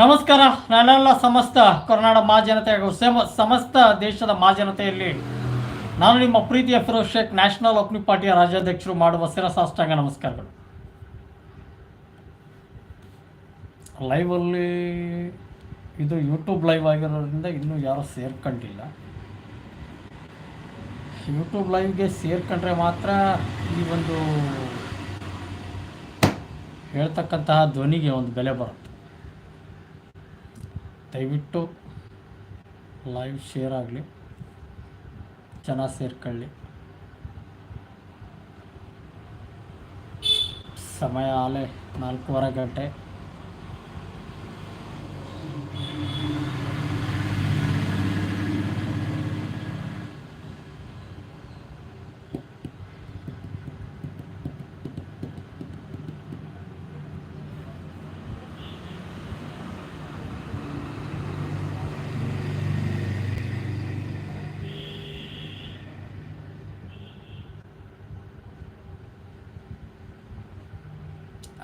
ನಮಸ್ಕಾರ, ನಾನೆಲ್ಲ ಸಮಸ್ತ ಕರ್ನಾಟಕ ಮಹಾಜನತೆ ಹಾಗೂ ಸೇಮ ಸಮಸ್ತ ದೇಶದ ಮಹಾಜನತೆಯಲ್ಲಿ ನಾನು ನಿಮ್ಮ ಪ್ರೀತಿಯ ಫಿರೋಜ್ ಶೇಖ್ ನ್ಯಾಷನಲ್ ಒಪ್ನಿ ಪಾರ್ಟಿಯ ರಾಜ್ಯಾಧ್ಯಕ್ಷರು ಮಾಡುವ ಶಿರಸಾಷ್ಟಾಂಗ ನಮಸ್ಕಾರಗಳು. ಲೈವಲ್ಲಿ ಇದು ಯೂಟ್ಯೂಬ್ ಲೈವ್ ಆಗಿರೋದ್ರಿಂದ ಇನ್ನೂ ಯಾರೂ ಸೇರ್ಕೊಂಡಿಲ್ಲ. ಯೂಟ್ಯೂಬ್ ಲೈವ್ಗೆ ಸೇರ್ಕೊಂಡ್ರೆ ಮಾತ್ರ ಈ ಒಂದು ಹೇಳ್ತಕ್ಕಂತಹ ಧ್ವನಿಗೆ ಒಂದು ಬೆಲೆ ಬರುತ್ತೆ. ದಯವಿಟ್ಟು ಲೈವ್ ಶೇರ್ ಆಗಲಿ ಜನ ಸೇರ್ಕೊಳ್ಳಿ. ಸಮಯ ಆಲೆ ನಾಲ್ಕೂವರೆ ಗಂಟೆ.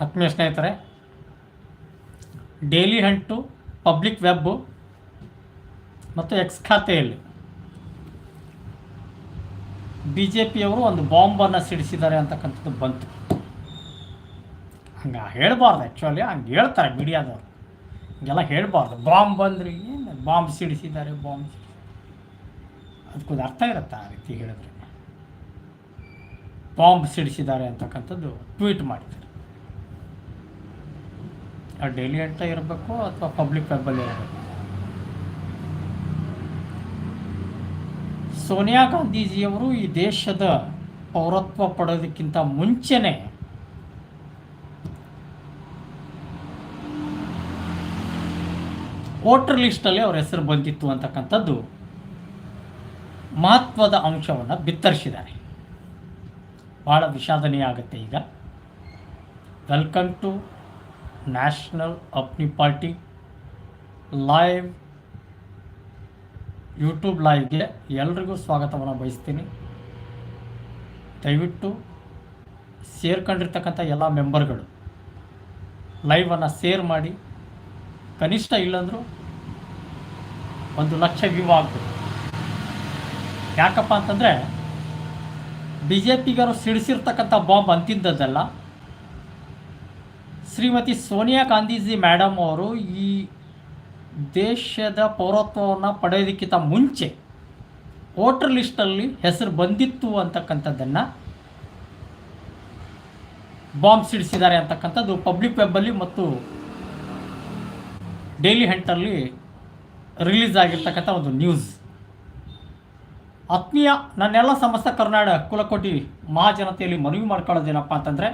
ಆತ್ಮೀಯ ಸ್ನೇಹಿತರೆ ಡೈಲಿ ಹಂಟು ಪಬ್ಲಿಕ್ ವೆಬ್ಬು ಮತ್ತು ಎಕ್ಸ್ ಖಾತೆಯಲ್ಲಿ ಬಿ ಜೆ ಪಿಯವರು ಒಂದು ಬಾಂಬನ್ನು ಸಿಡಿಸಿದ್ದಾರೆ ಅಂತಕ್ಕಂಥದ್ದು ಬಂತು. ಹಂಗೆ ಹೇಳಬಾರ್ದು ಆ್ಯಕ್ಚುಲಿ ಹಂಗೆ ಹೇಳ್ತಾರೆ ಮೀಡಿಯಾದವರು. ಹಂಗೆಲ್ಲ ಹೇಳಬಾರ್ದು. ಬಾಂಬ್ ಬಂದ್ರಿ ಏನು ಬಾಂಬ್ ಸಿಡಿಸಿದ್ದಾರೆ, ಬಾಂಬ್ ಅದಕ್ಕೊಂದು ಅರ್ಥ ಇರುತ್ತೆ ಆ ರೀತಿ ಹೇಳಿದ್ರೆ? ಬಾಂಬ್ ಸಿಡಿಸಿದ್ದಾರೆ ಅಂತಕ್ಕಂಥದ್ದು ಟ್ವೀಟ್ ಮಾಡಿದ್ದಾರೆ ಡೈಲಿ ಅಂತ ಇರಬೇಕು ಅಥವಾ ಪಬ್ಲಿಕ್ ವೆಬ್ಬಲ್ಲಿ ಇರಬೇಕು? ಸೋನಿಯಾ ಗಾಂಧೀಜಿಯವರು ಈ ದೇಶದ ಪೌರತ್ವ ಪಡೋದಕ್ಕಿಂತ ಮುಂಚೆನೇ ವೋಟರ್ ಲಿಸ್ಟಲ್ಲಿ ಅವ್ರ ಹೆಸರು ಬಂದಿತ್ತು ಅಂತಕ್ಕಂಥದ್ದು ಮಹತ್ವದ ಅಂಶವನ್ನು ಬಿತ್ತರಿಸಿದ್ದಾರೆ. ಭಾಳ ವಿಷಾದನೀಯ ಆಗುತ್ತೆ ಈಗ. Welcome to national Apni party live YouTube ಲೈವ್ಗೆ ಎಲ್ರಿಗೂ ಸ್ವಾಗತವನ್ನು ಬಯಸ್ತೀನಿ. ದಯವಿಟ್ಟು ಸೇರ್ಕೊಂಡಿರ್ತಕ್ಕಂಥ ಎಲ್ಲ ಮೆಂಬರ್ಗಳು ಲೈವನ್ನು ಶೇರ್ ಮಾಡಿ. ಕನಿಷ್ಠ ಇಲ್ಲಂದರೂ ಒಂದು ಲಕ್ಷ ವ್ಯೂ ಯಾಕಪ್ಪ ಅಂತಂದರೆ ಬಿ ಜೆ ಪಿಗರು ಸಿಡಿಸಿರ್ತಕ್ಕಂಥ ಬಾಂಬ್ ಅಂತಿದ್ದದ್ದಲ್ಲ. ಶ್ರೀಮತಿ ಸೋನಿಯಾ ಗಾಂಧೀಜಿ ಮೇಡಮ್ ಅವರು ಈ ದೇಶದ ಪೌರತ್ವವನ್ನು ಪಡೆಯೋದಕ್ಕಿಂತ ಮುಂಚೆ ವೋಟರ್ ಲಿಸ್ಟಲ್ಲಿ ಹೆಸರು ಬಂದಿತ್ತು ಅಂತಕ್ಕಂಥದ್ದನ್ನು ಬಾಂಬ್ ಸಿಡಿಸಿದ್ದಾರೆ ಅಂತಕ್ಕಂಥದ್ದು ಪಬ್ಲಿಕ್ ವೆಬ್ಬಲ್ಲಿ ಮತ್ತು ಡೈಲಿ ಹೆಂಟಲ್ಲಿ ರಿಲೀಸ್ ಆಗಿರ್ತಕ್ಕಂಥ ಒಂದು ನ್ಯೂಸ್ ಆತ್ಮೀಯ ನನ್ನೆಲ್ಲ ಸಮಸ್ತ ಕರ್ನಾಟಕ ಕುಲಕೋಟಿ ಮಹಾಜನತೆಯಲ್ಲಿ ಮನವಿ ಮಾಡ್ಕೊಳ್ಳೋದೇನಪ್ಪ ಅಂತಂದರೆ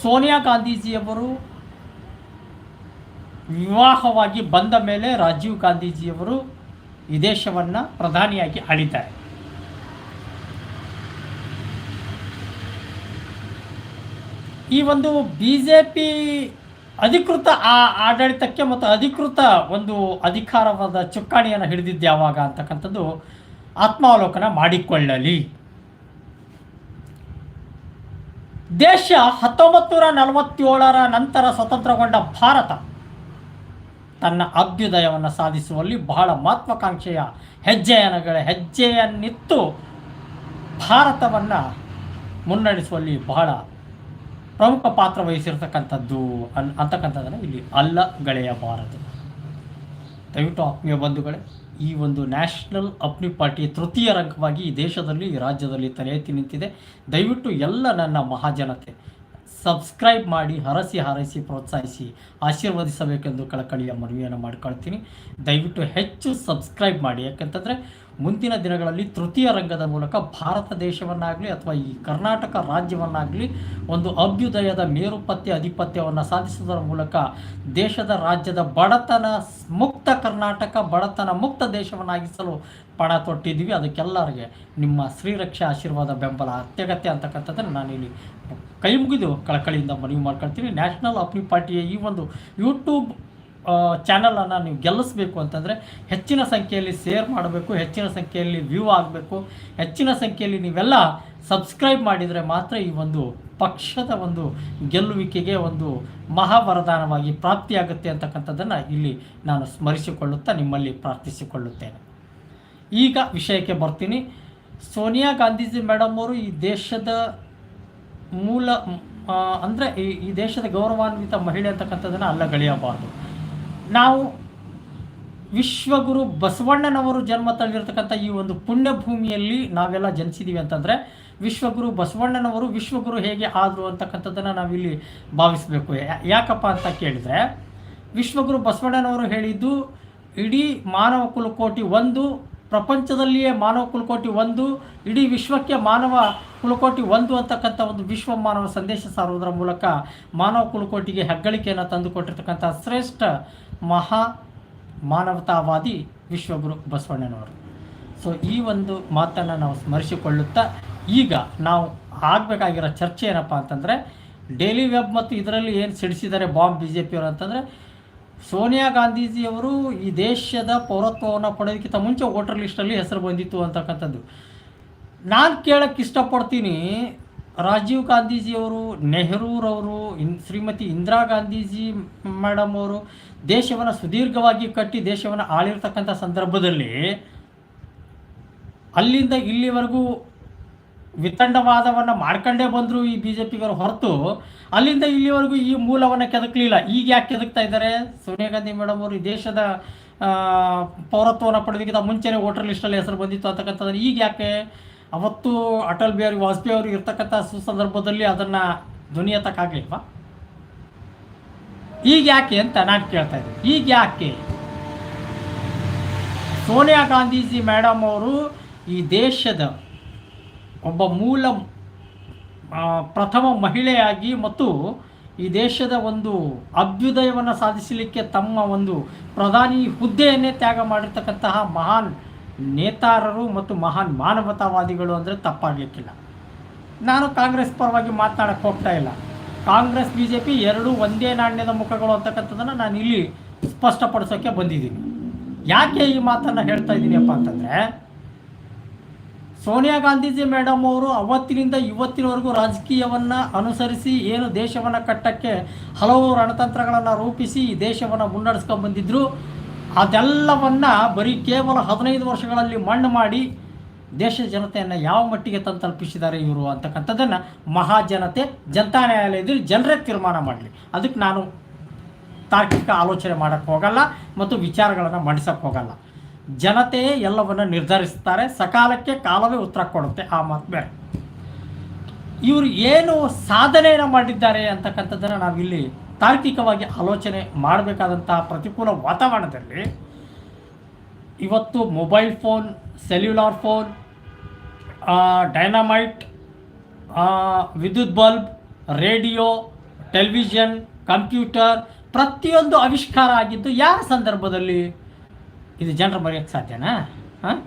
ಸೋನಿಯಾ ಗಾಂಧೀಜಿಯವರು ವಿವಾಹವಾಗಿ ಬಂದ ಮೇಲೆ ರಾಜೀವ್ ಗಾಂಧೀಜಿಯವರು ಈ ದೇಶವನ್ನು ಪ್ರಧಾನಿಯಾಗಿ ಆಳಿದ್ದಾರೆ ಈ ಒಂದು ಬಿ ಜೆ ಪಿ ಅಧಿಕೃತ ಆ ಆಡಳಿತಕ್ಕೆ ಮತ್ತು ಅಧಿಕೃತ ಒಂದು ಅಧಿಕಾರವಾದ ಚುಕ್ಕಾಣಿಯನ್ನು ಹಿಡಿದಿದ್ದು ಯಾವಾಗ ಅಂತಕ್ಕಂಥದ್ದು ಆತ್ಮಾವಲೋಕನ ಮಾಡಿಕೊಳ್ಳಲಿ. ದೇಶ ಹತ್ತೊಂಬತ್ತು ನೂರ ನಲವತ್ತೇಳರ ನಂತರ ಸ್ವತಂತ್ರಗೊಂಡ ಭಾರತ ತನ್ನ ಅಭ್ಯುದಯವನ್ನು ಸಾಧಿಸುವಲ್ಲಿ ಬಹಳ ಮಹತ್ವಾಕಾಂಕ್ಷೆಯ ಹೆಜ್ಜೆಯನಗಳ ಹೆಜ್ಜೆಯನ್ನಿತ್ತು ಭಾರತವನ್ನು ಮುನ್ನಡೆಸುವಲ್ಲಿ ಬಹಳ ಪ್ರಮುಖ ಪಾತ್ರ ವಹಿಸಿರ್ತಕ್ಕಂಥದ್ದು ಅನ್ ಅಂತಕ್ಕಂಥದ್ದನ್ನು ಇಲ್ಲಿ ಅಲ್ಲಗಳೆಯಬಾರದು ದಯವಿಟ್ಟು ಆತ್ಮೀಯ ಬಂಧುಗಳೇ ಈ ಒಂದು ನ್ಯಾಷನಲ್ ಅಪ್ನಿ ಪಾರ್ಟಿ ತೃತೀಯ ರಂಗವಾಗಿ ಈ ದೇಶದಲ್ಲಿ, ಈ ರಾಜ್ಯದಲ್ಲಿ ತಲೆ ಎತ್ತಿ ನಿಂತಿದೆ. ದಯವಿಟ್ಟು ಎಲ್ಲ ನನ್ನ ಮಹಾಜನತೆ, ಸಬ್ಸ್ಕ್ರೈಬ್ ಮಾಡಿ, ಹರಸಿ ಹಾರೈಸಿ, ಪ್ರೋತ್ಸಾಹಿಸಿ, ಆಶೀರ್ವದಿಸಬೇಕೆಂದು ಕಳಕಳಿಯ ಮನವಿಯನ್ನು ಮಾಡ್ಕೊಳ್ತೀನಿ. ದಯವಿಟ್ಟು ಹೆಚ್ಚು ಸಬ್ಸ್ಕ್ರೈಬ್ ಮಾಡಿ. ಯಾಕಂತಂದರೆ ಮುಂದಿನ ದಿನಗಳಲ್ಲಿ ತೃತೀಯ ರಂಗದ ಮೂಲಕ ಭಾರತ ದೇಶವನ್ನಾಗಲಿ ಅಥವಾ ಈ ಕರ್ನಾಟಕ ರಾಜ್ಯವನ್ನಾಗಲಿ ಒಂದು ಅಭ್ಯುದಯದ ಮೇರುಪತ್ಯ ಅಧಿಪತ್ಯವನ್ನು ಸಾಧಿಸುವುದರ ಮೂಲಕ ದೇಶದ ರಾಜ್ಯದ ಬಡತನ ಮುಕ್ತ ಕರ್ನಾಟಕ, ಬಡತನ ಮುಕ್ತ ದೇಶವನ್ನಾಗಿಸಲು ಪಣ ತೊಟ್ಟಿದ್ದೀವಿ. ಅದಕ್ಕೆಲ್ಲರಿಗೆ ನಿಮ್ಮ ಶ್ರೀರಕ್ಷೆ ಆಶೀರ್ವಾದ, ಬೆಂಬಲ, ಅತ್ಯಗತ್ಯ ಅಂತಕ್ಕಂಥದ್ದನ್ನು ನಾನಿಲ್ಲಿ ಕೈ ಮುಗಿದು ಕಳಕಳಿಯಿಂದ ಮನವಿ ಮಾಡ್ಕೊಳ್ತೀನಿ. ನ್ಯಾಷನಲ್ ಅಪ್ನಿ ಪಾರ್ಟಿಯ ಈ ಒಂದು ಯೂಟ್ಯೂಬ್ ಚಾನಲನ್ನು ನೀವು ಗೆಲ್ಲಿಸ್ಬೇಕು ಅಂತಂದರೆ ಹೆಚ್ಚಿನ ಸಂಖ್ಯೆಯಲ್ಲಿ ಶೇರ್ ಮಾಡಬೇಕು, ಹೆಚ್ಚಿನ ಸಂಖ್ಯೆಯಲ್ಲಿ ವ್ಯೂ ಆಗಬೇಕು. ಹೆಚ್ಚಿನ ಸಂಖ್ಯೆಯಲ್ಲಿ ನೀವೆಲ್ಲ ಸಬ್ಸ್ಕ್ರೈಬ್ ಮಾಡಿದರೆ ಮಾತ್ರ ಈ ಒಂದು ಪಕ್ಷದ ಒಂದು ಗೆಲ್ಲುವಿಕೆಗೆ ಒಂದು ಮಹಾವರದಾನವಾಗಿ ಪ್ರಾಪ್ತಿಯಾಗುತ್ತೆ ಅಂತಕ್ಕಂಥದ್ದನ್ನು ಇಲ್ಲಿ ನಾನು ಸ್ಮರಿಸಿಕೊಳ್ಳುತ್ತಾ ನಿಮ್ಮಲ್ಲಿ ಪ್ರಾರ್ಥಿಸಿಕೊಳ್ಳುತ್ತೇನೆ. ಈಗ ವಿಷಯಕ್ಕೆ ಬರ್ತೀನಿ. ಸೋನಿಯಾ ಗಾಂಧೀಜಿ ಮೇಡಮ್ ಅವರು ಈ ದೇಶದ ಮೂಲ ಅಂದರೆ ಈ ದೇಶದ ಗೌರವಾನ್ವಿತ ಮಹಿಳೆ ಅಂತಕ್ಕಂಥದ್ದನ್ನು ಅಲ್ಲಗಳೆಯಬಾರ್ದು. ನಾವು ವಿಶ್ವಗುರು ಬಸವಣ್ಣನವರು ಜನ್ಮ ತಳೆದಿರ್ತಕ್ಕಂಥ ಈ ಒಂದು ಪುಣ್ಯ ಭೂಮಿಯಲ್ಲಿ ನಾವೆಲ್ಲ ಜನಿಸಿದ್ದೀವಿ ಅಂತಂದರೆ ವಿಶ್ವಗುರು ಬಸವಣ್ಣನವರು ವಿಶ್ವಗುರು ಹೇಗೆ ಆದರು ಅಂತಕ್ಕಂಥದ್ದನ್ನು ನಾವಿಲ್ಲಿ ಭಾವಿಸಬೇಕು. ಯಾಕಪ್ಪ ಅಂತ ಕೇಳಿದರೆ ವಿಶ್ವಗುರು ಬಸವಣ್ಣನವರು ಹೇಳಿದ್ದು ಇಡೀ ಮಾನವ ಕುಲಕೋಟಿ ಒಂದು, ಪ್ರಪಂಚದಲ್ಲಿಯೇ ಮಾನವ ಕುಲಕೋಟಿ ಒಂದು, ಇಡೀ ವಿಶ್ವಕ್ಕೆ ಮಾನವ ಕುಲಕೋಟಿ ಒಂದು ಅಂತಕ್ಕಂಥ ಒಂದು ವಿಶ್ವ ಮಾನವ ಸಂದೇಶ ಸಾರುವುದರ ಮೂಲಕ ಮಾನವ ಕುಲಕೋಟಿಗೆ ಹೆಗ್ಗಳಿಕೆಯನ್ನು ತಂದುಕೊಟ್ಟಿರ್ತಕ್ಕಂಥ ಶ್ರೇಷ್ಠ ಮಹಾ ಮಾನವತಾವಾದಿ ವಿಶ್ವಗುರು ಬಸವಣ್ಣನವರು. ಸೊ ಈ ಒಂದು ಮಾತನ್ನು ನಾವು ಸ್ಮರಿಸಿಕೊಳ್ಳುತ್ತಾ, ಈಗ ನಾವು ಆಗಬೇಕಾಗಿರೋ ಚರ್ಚೆ ಏನಪ್ಪ ಅಂತಂದರೆ ಡೇಲಿ ವೆಬ್ ಮತ್ತು ಇದರಲ್ಲಿ ಏನು ಸಿಡಿಸಿದ್ದಾರೆ ಬಾಂಬ್ ಬಿ ಜೆ ಪಿಯವರು ಅಂತಂದರೆ, ಸೋನಿಯಾ ಗಾಂಧೀಜಿಯವರು ಈ ದೇಶದ ಪೌರತ್ವವನ್ನು ಪಡೆಯೋದಕ್ಕಿಂತ ಮುಂಚೆ ವೋಟರ್ ಲಿಸ್ಟಲ್ಲಿ ಹೆಸರು ಬಂದಿತ್ತು ಅಂತಕ್ಕಂಥದ್ದು. ನಾನು ಕೇಳಕ್ಕೆ ಇಷ್ಟಪಡ್ತೀನಿ ರಾಜೀವ್ ಗಾಂಧೀಜಿಯವರು, ನೆಹರೂರವರು, ಇನ್ ಶ್ರೀಮತಿ ಇಂದಿರಾ ಗಾಂಧೀಜಿ ಮೇಡಮ್ ಅವರು ದೇಶವನ್ನು ಸುದೀರ್ಘವಾಗಿ ಕಟ್ಟಿ ದೇಶವನ್ನು ಆಳಿರ್ತಕ್ಕಂಥ ಸಂದರ್ಭದಲ್ಲಿ ಅಲ್ಲಿಂದ ಇಲ್ಲಿವರೆಗೂ ವಿತಂಡವಾದವನ್ನು ಮಾಡ್ಕೊಂಡೇ ಬಂದರು ಈ ಬಿ ಜೆ ಪಿಗರು ಹೊರತು ಅಲ್ಲಿಂದ ಇಲ್ಲಿವರೆಗೂ ಈ ಮೂಲವನ್ನು ಕೆದಕಲಿಲ್ಲ. ಈಗ ಯಾಕೆ ಕೆದಕ್ತಾ ಇದ್ದಾರೆ? ಸೋನಿಯಾ ಗಾಂಧಿ ಮೇಡಮ್ ಅವರು ಈ ದೇಶದ ಪೌರತ್ವವನ್ನು ಪಡೆದಕ್ಕಿಂತ ಮುಂಚೆನೇ ವೋಟರ್ ಲಿಸ್ಟಲ್ಲಿ ಹೆಸರು ಬಂದಿತ್ತು ಅಂತಕ್ಕಂಥದ್ದು ಈಗ ಯಾಕೆ ಅವತ್ತು ಅಟಲ್ ಬಿಹಾರಿ ವಾಜಪೇಯಿ ಅವರು ಇರ್ತಕ್ಕಂಥ ಸುಸಂದರ್ಭದಲ್ಲಿ ಅದನ್ನು ಧ್ವನಿ ಎತ್ತಕ್ಕಾಗಲಿಲ್ವಾ ಈಗ ಯಾಕೆ ಅಂತ ನಾನು ಕೇಳ್ತಾ ಇದ್ದೀನಿ. ಈಗ ಯಾಕೆ? ಸೋನಿಯಾ ಗಾಂಧೀಜಿ ಮೇಡಮ್ ಅವರು ಈ ದೇಶದ ಒಬ್ಬ ಮೂಲ ಪ್ರಥಮ ಮಹಿಳೆಯಾಗಿ ಮತ್ತು ಈ ದೇಶದ ಒಂದು ಅಭ್ಯುದಯವನ್ನು ಸಾಧಿಸಲಿಕ್ಕೆ ತಮ್ಮ ಒಂದು ಪ್ರಧಾನಿ ಹುದ್ದೆಯನ್ನೇ ತ್ಯಾಗ ಮಾಡಿರ್ತಕ್ಕಂತಹ ಮಹಾನ್ ನೇತಾರರು ಮತ್ತು ಮಹಾನ್ ಮಾನವತಾವಾದಿಗಳು ಅಂದರೆ ತಪ್ಪಾಗಲಿಕ್ಕಿಲ್ಲ. ನಾನು ಕಾಂಗ್ರೆಸ್ ಪರವಾಗಿ ಮಾತನಾಡಕ್ಕೆ ಹೋಗ್ತಾ ಇಲ್ಲ. ಕಾಂಗ್ರೆಸ್ ಬಿ ಜೆ ಪಿ ಎರಡೂ ಒಂದೇ ನಾಣ್ಯದ ಮುಖಗಳು ಅಂತಕ್ಕಂಥದ್ದನ್ನು ನಾನು ಇಲ್ಲಿ ಸ್ಪಷ್ಟಪಡಿಸೋಕ್ಕೆ ಬಂದಿದ್ದೀನಿ. ಯಾಕೆ ಈ ಮಾತನ್ನು ಹೇಳ್ತಾ ಇದ್ದೀನಿಪ್ಪ ಅಂತಂದರೆ, ಸೋನಿಯಾ ಗಾಂಧೀಜಿ ಮೇಡಮ್ ಅವರು ಅವತ್ತಿನಿಂದ ಇವತ್ತಿನವರೆಗೂ ರಾಜಕೀಯವನ್ನು ಅನುಸರಿಸಿ ಏನು ದೇಶವನ್ನು ಕಟ್ಟಕ್ಕೆ ಹಲವು ರಣತಂತ್ರಗಳನ್ನು ರೂಪಿಸಿ ಈ ದೇಶವನ್ನು ಮುನ್ನಡೆಸ್ಕೊಂಡು ಬಂದಿದ್ದರು ಅದೆಲ್ಲವನ್ನು ಬರೀ ಕೇವಲ ಹದಿನೈದು ವರ್ಷಗಳಲ್ಲಿ ಮಣ್ಣು ಮಾಡಿ ದೇಶದ ಜನತೆಯನ್ನು ಯಾವ ಮಟ್ಟಿಗೆ ತಂದು ತಲುಪಿಸಿದ್ದಾರೆ ಇವರು ಅಂತಕ್ಕಂಥದ್ದನ್ನು ಮಹಾಜನತೆ ಜನತಾ ನ್ಯಾಯಾಲಯದಲ್ಲಿ ಜನರೇ ತೀರ್ಮಾನ ಮಾಡಲಿ. ಅದಕ್ಕೆ ನಾನು ತಾರ್ಕಿಕ ಆಲೋಚನೆ ಮಾಡೋಕ್ಕೆ ಹೋಗಲ್ಲ ಮತ್ತು ವಿಚಾರಗಳನ್ನು ಮಂಡಿಸೋಕ್ಕೆ ಹೋಗಲ್ಲ. ಜನತೆಯೇ ಎಲ್ಲವನ್ನು ನಿರ್ಧರಿಸ್ತಾರೆ, ಸಕಾಲಕ್ಕೆ ಕಾಲವೇ ಉತ್ತರ ಕೊಡುತ್ತೆ. ಆ ಮಾತು ಬೇರೆ. ಇವರು ಏನು ಸಾಧನೆಯನ್ನು ಮಾಡಿದ್ದಾರೆ ಅಂತಕ್ಕಂಥದ್ದನ್ನು ನಾವಿಲ್ಲಿ ತಾರ್ಕಿಕವಾಗಿ ಆಲೋಚನೆ ಮಾಡಬೇಕಾದಂತಹ ಪ್ರತಿಕೂಲ ವಾತಾವರಣದಲ್ಲಿ ಇವತ್ತು mobile phone, cellular phone dynamite ವಿದ್ಯುತ್ ಬಲ್ಬ್, ರೇಡಿಯೋ, ಟೆಲಿವಿಷನ್, ಕಂಪ್ಯೂಟರ್ ಪ್ರತಿಯೊಂದು ಆವಿಷ್ಕಾರ ಆಗಿದ್ದು ಯಾರ ಸಂದರ್ಭದಲ್ಲಿ ಇದು ಜನರು ಮರೆಯೋಕ್ಕೆ ಸಾಧ್ಯನಾ? ಹಾಂ?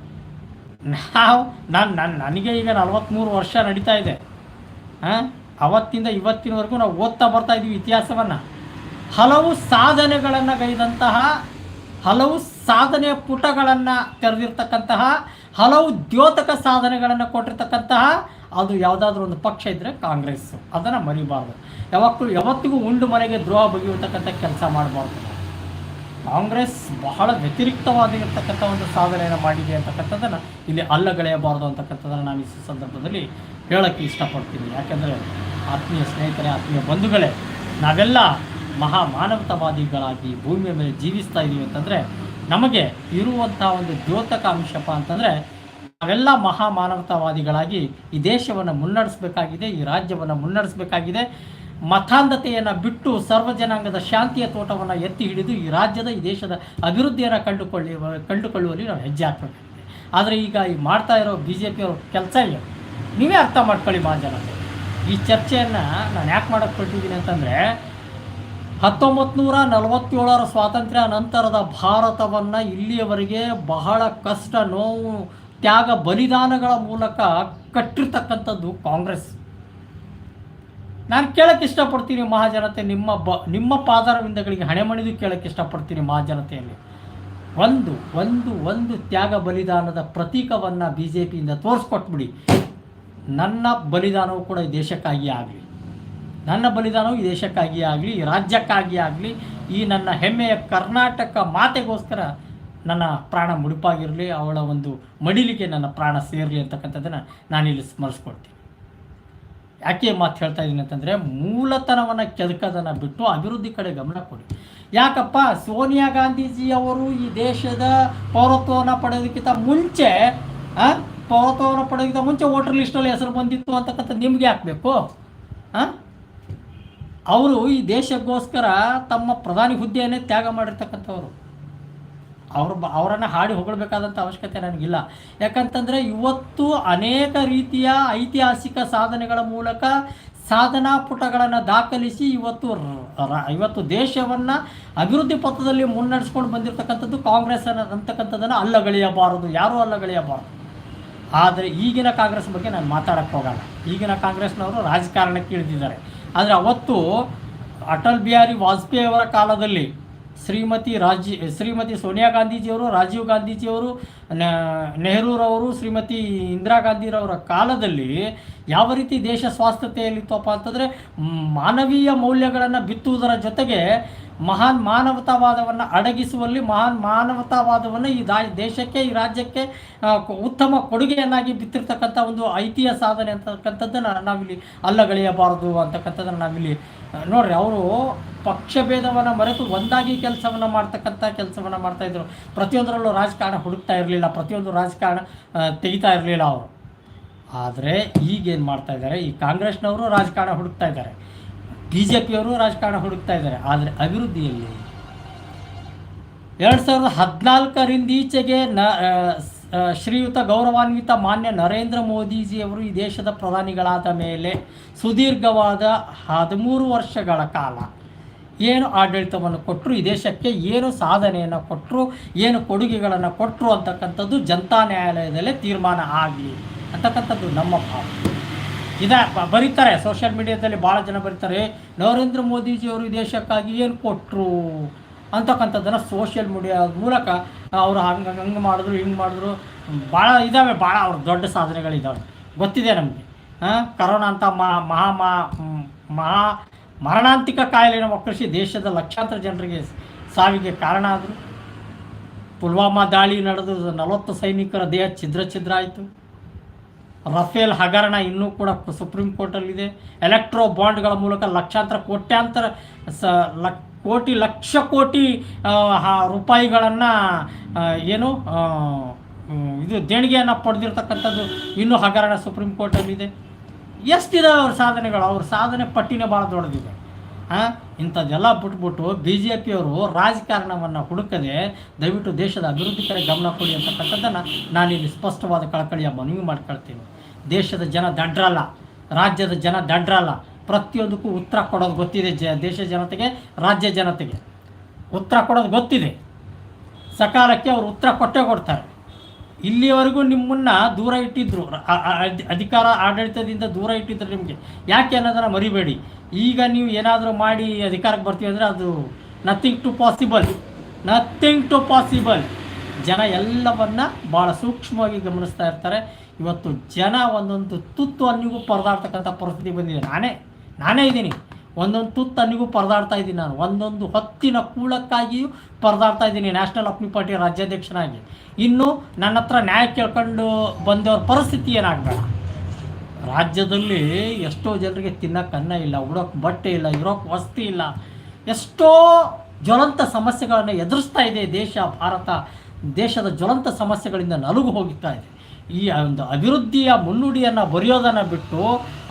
ನಾವು, ನಾನು ನಾನು, ನನಗೆ ಈಗ ನಲವತ್ತ್ಮೂರು ವರ್ಷ ನಡೀತಾ ಇದೆ. ಹಾಂ? ಅವತ್ತಿಂದ ಇವತ್ತಿನವರೆಗೂ ನಾವು ಓದ್ತಾ ಬರ್ತಾ ಇದ್ದೀವಿ ಇತಿಹಾಸವನ್ನು. ಹಲವು ಸಾಧನೆಗಳನ್ನು ಗೈದಂತಹ, ಹಲವು ಸಾಧನೆಯ ಪುಟಗಳನ್ನು ತೆರೆದಿರ್ತಕ್ಕಂತಹ, ಹಲವು ದ್ಯೋತಕ ಸಾಧನೆಗಳನ್ನು ಕೊಟ್ಟಿರ್ತಕ್ಕಂತಹ, ಅದು ಯಾವುದಾದ್ರೂ ಒಂದು ಪಕ್ಷ ಇದ್ದರೆ ಕಾಂಗ್ರೆಸ್. ಅದನ್ನು ಮರಿಬಾರ್ದು. ಯಾವಕ್ಕೂ ಯಾವತ್ತಿಗೂ ಉಂಡು ಮನೆಗೆ ದ್ರೋಹ ಬಗೆಯುವಂತಕ್ಕಂಥ ಕೆಲಸ ಮಾಡಬಾರ್ದು. ಕಾಂಗ್ರೆಸ್ ಬಹಳ ವ್ಯತಿರಿಕ್ತವಾಗಿರ್ತಕ್ಕಂಥ ಒಂದು ಸಾಧನೆಯನ್ನು ಮಾಡಿದೆ ಅಂತಕ್ಕಂಥದ್ದನ್ನು ಇಲ್ಲಿ ಅಲ್ಲಗಳೆಯಬಾರ್ದು ಅಂತಕ್ಕಂಥದ್ದನ್ನು ನಾನು ಈ ಸಂದರ್ಭದಲ್ಲಿ ಹೇಳೋಕ್ಕೆ ಇಷ್ಟಪಡ್ತೀನಿ. ಯಾಕೆಂದರೆ ಆತ್ಮೀಯ ಸ್ನೇಹಿತರೆ, ಆತ್ಮೀಯ ಬಂಧುಗಳೇ, ನಾವೆಲ್ಲ ಮಹಾ ಮಾನವತಾವಾದಿಗಳಾಗಿ ಭೂಮಿಯ ಮೇಲೆ ಜೀವಿಸ್ತಾ ಇದ್ದೀವಿ ಅಂತಂದರೆ, ನಮಗೆ ಇರುವಂಥ ಒಂದು ದ್ಯೋತಕ ಅಂಶಪ್ಪ ಅಂತಂದರೆ, ನಾವೆಲ್ಲ ಮಹಾ ಮಾನವತಾವಾದಿಗಳಾಗಿ ಈ ದೇಶವನ್ನು ಮುನ್ನಡೆಸಬೇಕಾಗಿದೆ, ಈ ರಾಜ್ಯವನ್ನು ಮುನ್ನಡೆಸಬೇಕಾಗಿದೆ. ಮತಾಂಧತೆಯನ್ನು ಬಿಟ್ಟು ಸರ್ವ ಜನಾಂಗದ ಶಾಂತಿಯ ತೋಟವನ್ನು ಎತ್ತಿ ಹಿಡಿದು ಈ ರಾಜ್ಯದ, ಈ ದೇಶದ ಅಭಿವೃದ್ಧಿಯನ್ನು ಕಂಡುಕೊಳ್ಳಿ, ಕಂಡುಕೊಳ್ಳುವಲ್ಲಿ ನಾವು ಹೆಜ್ಜೆ ಹಾಕಬೇಕಾಗಿದೆ ಆದರೆ ಈಗ ಈ ಮಾಡ್ತಾ ಇರೋ ಬಿ ಜೆ ಪಿಯವ್ರ ಕೆಲಸ ಇಲ್ಲ ನೀವೇ ಅರ್ಥ ಮಾಡ್ಕೊಳ್ಳಿ ಮಹಾಜನತೆ. ಈ ಚರ್ಚೆಯನ್ನು ನಾನು ಯಾಕೆ ಮಾಡಕ್ಕೆ ಕೊಟ್ಟಿದ್ದೀನಿ ಅಂತಂದರೆ ಹತ್ತೊಂಬತ್ತು ನೂರ ನಲವತ್ತೇಳರ ಸ್ವಾತಂತ್ರ್ಯ ನಂತರದ ಭಾರತವನ್ನು ಇಲ್ಲಿಯವರೆಗೆ ಬಹಳ ಕಷ್ಟ, ನೋವು, ತ್ಯಾಗ, ಬಲಿದಾನಗಳ ಮೂಲಕ ಕಟ್ಟಿರ್ತಕ್ಕಂಥದ್ದು ಕಾಂಗ್ರೆಸ್. ನಾನು ಕೇಳಕ್ಕೆ ಇಷ್ಟಪಡ್ತೀನಿ ಮಹಾಜನತೆ, ನಿಮ್ಮ ಬ, ನಿಮ್ಮ ಪಾದರವಿಂದಗಳಿಗೆ ಹಣೆ ಮಣಿದು ಕೇಳಕ್ಕೆ ಇಷ್ಟಪಡ್ತೀನಿ ಮಹಾಜನತೆಯಲ್ಲಿ. ಒಂದು ಒಂದು ಒಂದು ತ್ಯಾಗ ಬಲಿದಾನದ ಪ್ರತೀಕವನ್ನು ಬಿ ಜೆ ಪಿಯಿಂದ ತೋರಿಸ್ಕೊಟ್ಬಿಡಿ. ನನ್ನ ಬಲಿದಾನವು ಕೂಡ ಈ ದೇಶಕ್ಕಾಗಿ ಆಗಲಿ. ನನ್ನ ಬಲಿದಾನವು ಈ ದೇಶಕ್ಕಾಗಿ ಆಗಲಿ ರಾಜ್ಯಕ್ಕಾಗಿ ಆಗಲಿ, ಈ ನನ್ನ ಹೆಮ್ಮೆಯ ಕರ್ನಾಟಕ ಮಾತೆಗೋಸ್ಕರ ನನ್ನ ಪ್ರಾಣ ಮುಡುಪಾಗಿರಲಿ, ಅವಳ ಒಂದು ಮಡಿಲಿಗೆ ನನ್ನ ಪ್ರಾಣ ಸೇರಲಿ ಅಂತಕ್ಕಂಥದ್ದನ್ನು ನಾನಿಲ್ಲಿ ಸ್ಮರಿಸ್ಕೊಡ್ತೀನಿ ಯಾಕೆ ಮಾತು ಹೇಳ್ತಾ ಇದ್ದೀನಿ ಅಂತಂದರೆ, ಮೂಲತನವನ್ನು ಕೆದಕೋದನ್ನು ಬಿಟ್ಟು ಅಭಿವೃದ್ಧಿ ಕಡೆ ಗಮನ ಕೊಡಿ. ಯಾಕಪ್ಪ, ಸೋನಿಯಾ ಗಾಂಧೀಜಿಯವರು ಈ ದೇಶದ ಪೌರತ್ವವನ್ನು ಪಡೆಯೋದಕ್ಕಿಂತ ಮುಂಚೆ ಪೌರತ್ವವನ್ನು ಪಡೆಯೋದಕ್ಕಿಂತ ಮುಂಚೆ ವೋಟರ್ ಲಿಸ್ಟಲ್ಲಿ ಹೆಸರು ಬಂದಿತ್ತು ಅಂತಕ್ಕಂಥ ನಿಮಗೆ ಹಾಕಬೇಕು ಹಾಂ ಅವರು ಈ ದೇಶಕ್ಕೋಸ್ಕರ ತಮ್ಮ ಪ್ರಧಾನಿ ಹುದ್ದೆಯನ್ನೇ ತ್ಯಾಗ ಮಾಡಿರ್ತಕ್ಕಂಥವ್ರು. ಅವ್ರ ಬ, ಅವರನ್ನು ಹಾಡಿ ಹೊಗಳಬೇಕಾದಂಥ ಅವಶ್ಯಕತೆ ನನಗಿಲ್ಲ. ಯಾಕಂತಂದರೆ ಇವತ್ತು ಅನೇಕ ರೀತಿಯ ಐತಿಹಾಸಿಕ ಸಾಧನೆಗಳ ಮೂಲಕ ಸಾಧನಾ ಪುಟಗಳನ್ನು ದಾಖಲಿಸಿ ಇವತ್ತು ಇವತ್ತು ದೇಶವನ್ನು ಅಭಿವೃದ್ಧಿ ಪಥದಲ್ಲಿ ಮುನ್ನಡೆಸ್ಕೊಂಡು ಬಂದಿರತಕ್ಕಂಥದ್ದು ಕಾಂಗ್ರೆಸ್ ಅನ್ನ ಅಂತಕ್ಕಂಥದ್ದನ್ನು ಅಲ್ಲಗಳೆಯಬಾರದು. ಯಾರೂ ಅಲ್ಲಗಳೆಯಬಾರದು. ಆದರೆ ಈಗಿನ ಕಾಂಗ್ರೆಸ್ ಬಗ್ಗೆ ನಾನು ಮಾತಾಡೋಕ್ಕೆ ಹೋಗಲ್ಲ. ಈಗಿನ ಕಾಂಗ್ರೆಸ್ನವರು ರಾಜಕಾರಣಕ್ಕೆ ಇಳಿದಿದ್ದಾರೆ. ಆದರೆ ಅವತ್ತು ಅಟಲ್ ಬಿಹಾರಿ ವಾಜಪೇಯಿ ಅವರ ಕಾಲದಲ್ಲಿ ಶ್ರೀಮತಿ ರಾಜಿ, ಶ್ರೀಮತಿ ಸೋನಿಯಾ ಗಾಂಧೀಜಿಯವರು, ರಾಜೀವ್ ಗಾಂಧೀಜಿಯವರು ನೆಹರೂರವರು, ಶ್ರೀಮತಿ ಇಂದಿರಾ ಗಾಂಧಿರವರ ಕಾಲದಲ್ಲಿ ಯಾವ ರೀತಿ ದೇಶ ಸ್ವಾಸ್ಥ್ಯತೆಯಲ್ಲಿತ್ತಪ್ಪ ಅಂತಂದರೆ ಮಾನವೀಯ ಮೌಲ್ಯಗಳನ್ನು ಬಿತ್ತುವುದರ ಜೊತೆಗೆ ಮಹಾನ್ ಮಾನವತಾವಾದವನ್ನು ಅಡಗಿಸುವಲ್ಲಿ ಮಹಾನ್ ಮಾನವತಾವಾದವನ್ನು ಈ ದಾ ದೇಶಕ್ಕೆ, ಈ ರಾಜ್ಯಕ್ಕೆ ಉತ್ತಮ ಕೊಡುಗೆಯನ್ನಾಗಿ ಬಿತ್ತಿರ್ತಕ್ಕಂಥ ಒಂದು ಐತಿಹ್ಯ ಸಾಧನೆ ಅಂತಕ್ಕಂಥದ್ದನ್ನು ನಾವಿಲ್ಲಿ ಅಲ್ಲಗಳೆಯಬಾರದು ಅಂತಕ್ಕಂಥದ್ದನ್ನು ನಾವಿಲ್ಲಿ ನೋಡ್ರಿ, ಅವರು ಪಕ್ಷಭೇದವನ್ನು ಮರೆತು ಒಂದಾಗಿ ಕೆಲಸವನ್ನು ಮಾಡ್ತಕ್ಕಂಥ ಕೆಲಸವನ್ನು ಮಾಡ್ತಾಯಿದ್ರು ಪ್ರತಿಯೊಂದರಲ್ಲೂ ರಾಜಕಾರಣ ಹುಡುಕ್ತಾ ಇರಲಿಲ್ಲ, ಪ್ರತಿಯೊಂದು ರಾಜಕಾರಣ ತೆಗಿತಾ ಇರಲಿಲ್ಲ ಅವರು. ಆದರೆ ಈಗೇನು ಮಾಡ್ತಾ ಇದ್ದಾರೆ, ಈ ಕಾಂಗ್ರೆಸ್ನವರು ರಾಜಕಾರಣ ಹುಡುಕ್ತಾ ಇದ್ದಾರೆ ಬಿ ಜೆ ಪಿಯವರು ರಾಜಕಾರಣ ಹುಡುಕ್ತಾ ಇದ್ದಾರೆ. ಆದರೆ ಅಭಿವೃದ್ಧಿಯಲ್ಲಿ ಎರಡು ಸಾವಿರದ ಹದಿನಾಲ್ಕರಿಂದೀಚೆಗೆ ನ ಶ್ರೀಯುತ ಗೌರವಾನ್ವಿತ ಮಾನ್ಯ ನರೇಂದ್ರ ಮೋದಿಜಿಯವರು ಈ ದೇಶದ ಪ್ರಧಾನಿಗಳಾದ ಮೇಲೆ ಸುದೀರ್ಘವಾದ ಹದಿಮೂರು ವರ್ಷಗಳ ಕಾಲ ಏನು ಆಡಳಿತವನ್ನು ಕೊಟ್ಟರು ಈ ದೇಶಕ್ಕೆ ಏನು ಸಾಧನೆಯನ್ನು ಕೊಟ್ಟರು ಏನು ಕೊಡುಗೆಗಳನ್ನು ಕೊಟ್ಟರು ಅಂತಕ್ಕಂಥದ್ದು ಜನತಾ ನ್ಯಾಯಾಲಯದಲ್ಲೇ ತೀರ್ಮಾನ ಆಗಲಿ ಅಂತಕ್ಕಂಥದ್ದು ನಮ್ಮ ಭಾವ ಇದ ಬರೀತಾರೆ, ಸೋಷಿಯಲ್ ಮೀಡಿಯಾದಲ್ಲಿ ಭಾಳ ಜನ ಬರೀತಾರೆ ನರೇಂದ್ರ ಮೋದಿಜಿಯವರು ಈ ದೇಶಕ್ಕಾಗಿ ಏನು ಕೊಟ್ಟರು ಅಂತಕ್ಕಂಥದ್ದನ್ನು ಸೋಷಿಯಲ್ ಮೀಡಿಯಾ ಮೂಲಕ ಅವರು ಹಂಗೆ ಹಂಗೆ ಮಾಡಿದ್ರು, ಹಿಂಗೆ ಮಾಡಿದ್ರು. ಭಾಳ ಇದ್ದಾವೆ ಭಾಳ ಅವ್ರ ದೊಡ್ಡ ಸಾಧನೆಗಳಿದ್ದಾವೆ ಗೊತ್ತಿದೆ ನಮಗೆ. ಕರೋನಾ ಅಂತ ಮಹಾ ಮಹಾ ಮಹಾ ಮರಣಾಂತಿಕ ಕಾಯಿಲೆಯನ್ನು ಒಕ್ಕರಿಸಿ ದೇಶದ ಲಕ್ಷಾಂತರ ಜನರಿಗೆ ಸಾವಿಗೆ ಕಾರಣ ಆದರು. ಪುಲ್ವಾಮಾ ದಾಳಿ ನಡೆದು ನಲವತ್ತು ಸೈನಿಕರ ದೇಹ ಛಿದ್ರ ಛಿದ್ರ ಆಯಿತು. ರಫೇಲ್ ಹಗರಣ ಇನ್ನೂ ಕೂಡ ಸುಪ್ರೀಂ ಕೋರ್ಟಲ್ಲಿದೆ. ಎಲೆಕ್ಟ್ರೋ ಬಾಂಡ್ಗಳ ಮೂಲಕ ಲಕ್ಷಾಂತರ ಕೋಟ್ಯಾಂತರ ಸ, ಲಕ್ ಕೋಟಿ, ಲಕ್ಷ ಕೋಟಿ ರೂಪಾಯಿಗಳನ್ನು ಏನು ಇದು ದೇಣಿಗೆಯನ್ನು ಪಡೆದಿರ್ತಕ್ಕಂಥದ್ದು ಇನ್ನೂ ಹಗರಣ ಸುಪ್ರೀಂ ಕೋರ್ಟಲ್ಲಿದೆ. ಎಷ್ಟಿದೆ ಅವ್ರ ಸಾಧನೆಗಳು? ಅವ್ರ ಸಾಧನೆ ಪಟ್ಟಿನೇ ಭಾಳ ದೊಡ್ಡದಿದೆ. ಹಾಂ ಇಂಥದ್ದೆಲ್ಲ ಬಿಟ್ಬಿಟ್ಟು ಬಿ ಜೆ ಪಿಯವರು ರಾಜಕಾರಣವನ್ನು ಹುಡುಕದೆ ದಯವಿಟ್ಟು ದೇಶದ ಅಭಿವೃದ್ಧಿ ಕಡೆ ಗಮನ ಕೊಡಿ ಅಂತಕ್ಕಂಥದ್ದನ್ನು ನಾನಿಲ್ಲಿ ಸ್ಪಷ್ಟವಾದ ಕಳಕಳಿಯ ಮನವಿ ಮಾಡ್ಕೊಳ್ತೀನಿ. ದೇಶದ ಜನ ದಡ್ರಲ್ಲ. ರಾಜ್ಯದ ಜನ ದಡ್ರಲ್ಲ. ಪ್ರತಿಯೊಂದಕ್ಕೂ ಉತ್ತರ ಕೊಡೋದು ಗೊತ್ತಿದೆ ಜ, ದೇಶ ಜನತೆಗೆ, ರಾಜ್ಯ ಜನತೆಗೆ. ಉತ್ತರ ಕೊಡೋದು ಗೊತ್ತಿದೆ. ಸಕಾಲಕ್ಕೆ ಅವರು ಉತ್ತರ ಕೊಟ್ಟೇ ಕೊಡ್ತಾರೆ. ಇಲ್ಲಿವರೆಗೂ ನಿಮ್ಮನ್ನು ದೂರ ಇಟ್ಟಿದ್ರು. ಅಧಿಕಾರ ಆಡಳಿತದಿಂದ ದೂರ ಇಟ್ಟಿದ್ರು ನಿಮಗೆ. ಯಾಕೆ ಅನ್ನೋದನ್ನು ಮರಿಬೇಡಿ. ಈಗ ನೀವು ಏನಾದರೂ ಮಾಡಿ ಅಧಿಕಾರಕ್ಕೆ ಬರ್ತೀವಿ ಅಂದರೆ ಅದು nothing to possible nothing to possible ಜನ ಎಲ್ಲವನ್ನ ಭಾಳ ಸೂಕ್ಷ್ಮವಾಗಿ ಗಮನಿಸ್ತಾ ಇರ್ತಾರೆ. ಇವತ್ತು ಜನ ಒಂದೊಂದು ತುತ್ತು ಅನ್ನಿಗೂ ಪರದಾಡ್ತಕ್ಕಂಥ ಪರಿಸ್ಥಿತಿ ಬಂದಿದೆ. ನಾನೇ ನಾನೇ ಇದ್ದೀನಿ. ಒಂದೊಂದು ತುತ್ತು ಅನ್ನಿಗೂ ಪರದಾಡ್ತಾ ಇದ್ದೀನಿ ನಾನು. ಒಂದೊಂದು ಹೊತ್ತಿನ ಕೂಳಕ್ಕಾಗಿಯೂ ಪರದಾಡ್ತಾ ಇದ್ದೀನಿ. ನ್ಯಾಷನಲ್ ಅಪ್ನಿ ಪಾರ್ಟಿ ರಾಜ್ಯಾಧ್ಯಕ್ಷನಾಗಿ. ಇನ್ನು ನನ್ನ ಹತ್ರ ನ್ಯಾಯ ಕೇಳ್ಕೊಂಡು ಬಂದವ್ರ ಪರಿಸ್ಥಿತಿ ಏನಾಗಬೇಡ. ರಾಜ್ಯದಲ್ಲಿ ಎಷ್ಟೋ ಜನರಿಗೆ ತಿನ್ನೋಕೆ ಅನ್ನ ಇಲ್ಲ, ಉಡೋಕೆ ಬಟ್ಟೆ ಇಲ್ಲ, ಇರೋಕೆ ವಸ್ತಿ ಇಲ್ಲ. ಎಷ್ಟೋ ಜ್ವಲಂತ ಸಮಸ್ಯೆಗಳನ್ನು ಎದುರಿಸ್ತಾ ಇದೆ ದೇಶ, ಭಾರತ. ದೇಶದ ಜ್ವಲಂತ ಸಮಸ್ಯೆಗಳಿಂದ ನಲುಗು ಹೋಗ್ತಾ ಇದೆ. ಈ ಒಂದು ಅಭಿವೃದ್ಧಿಯ ಮುನ್ನುಡಿಯನ್ನು ಬರೆಯೋದನ್ನು ಬಿಟ್ಟು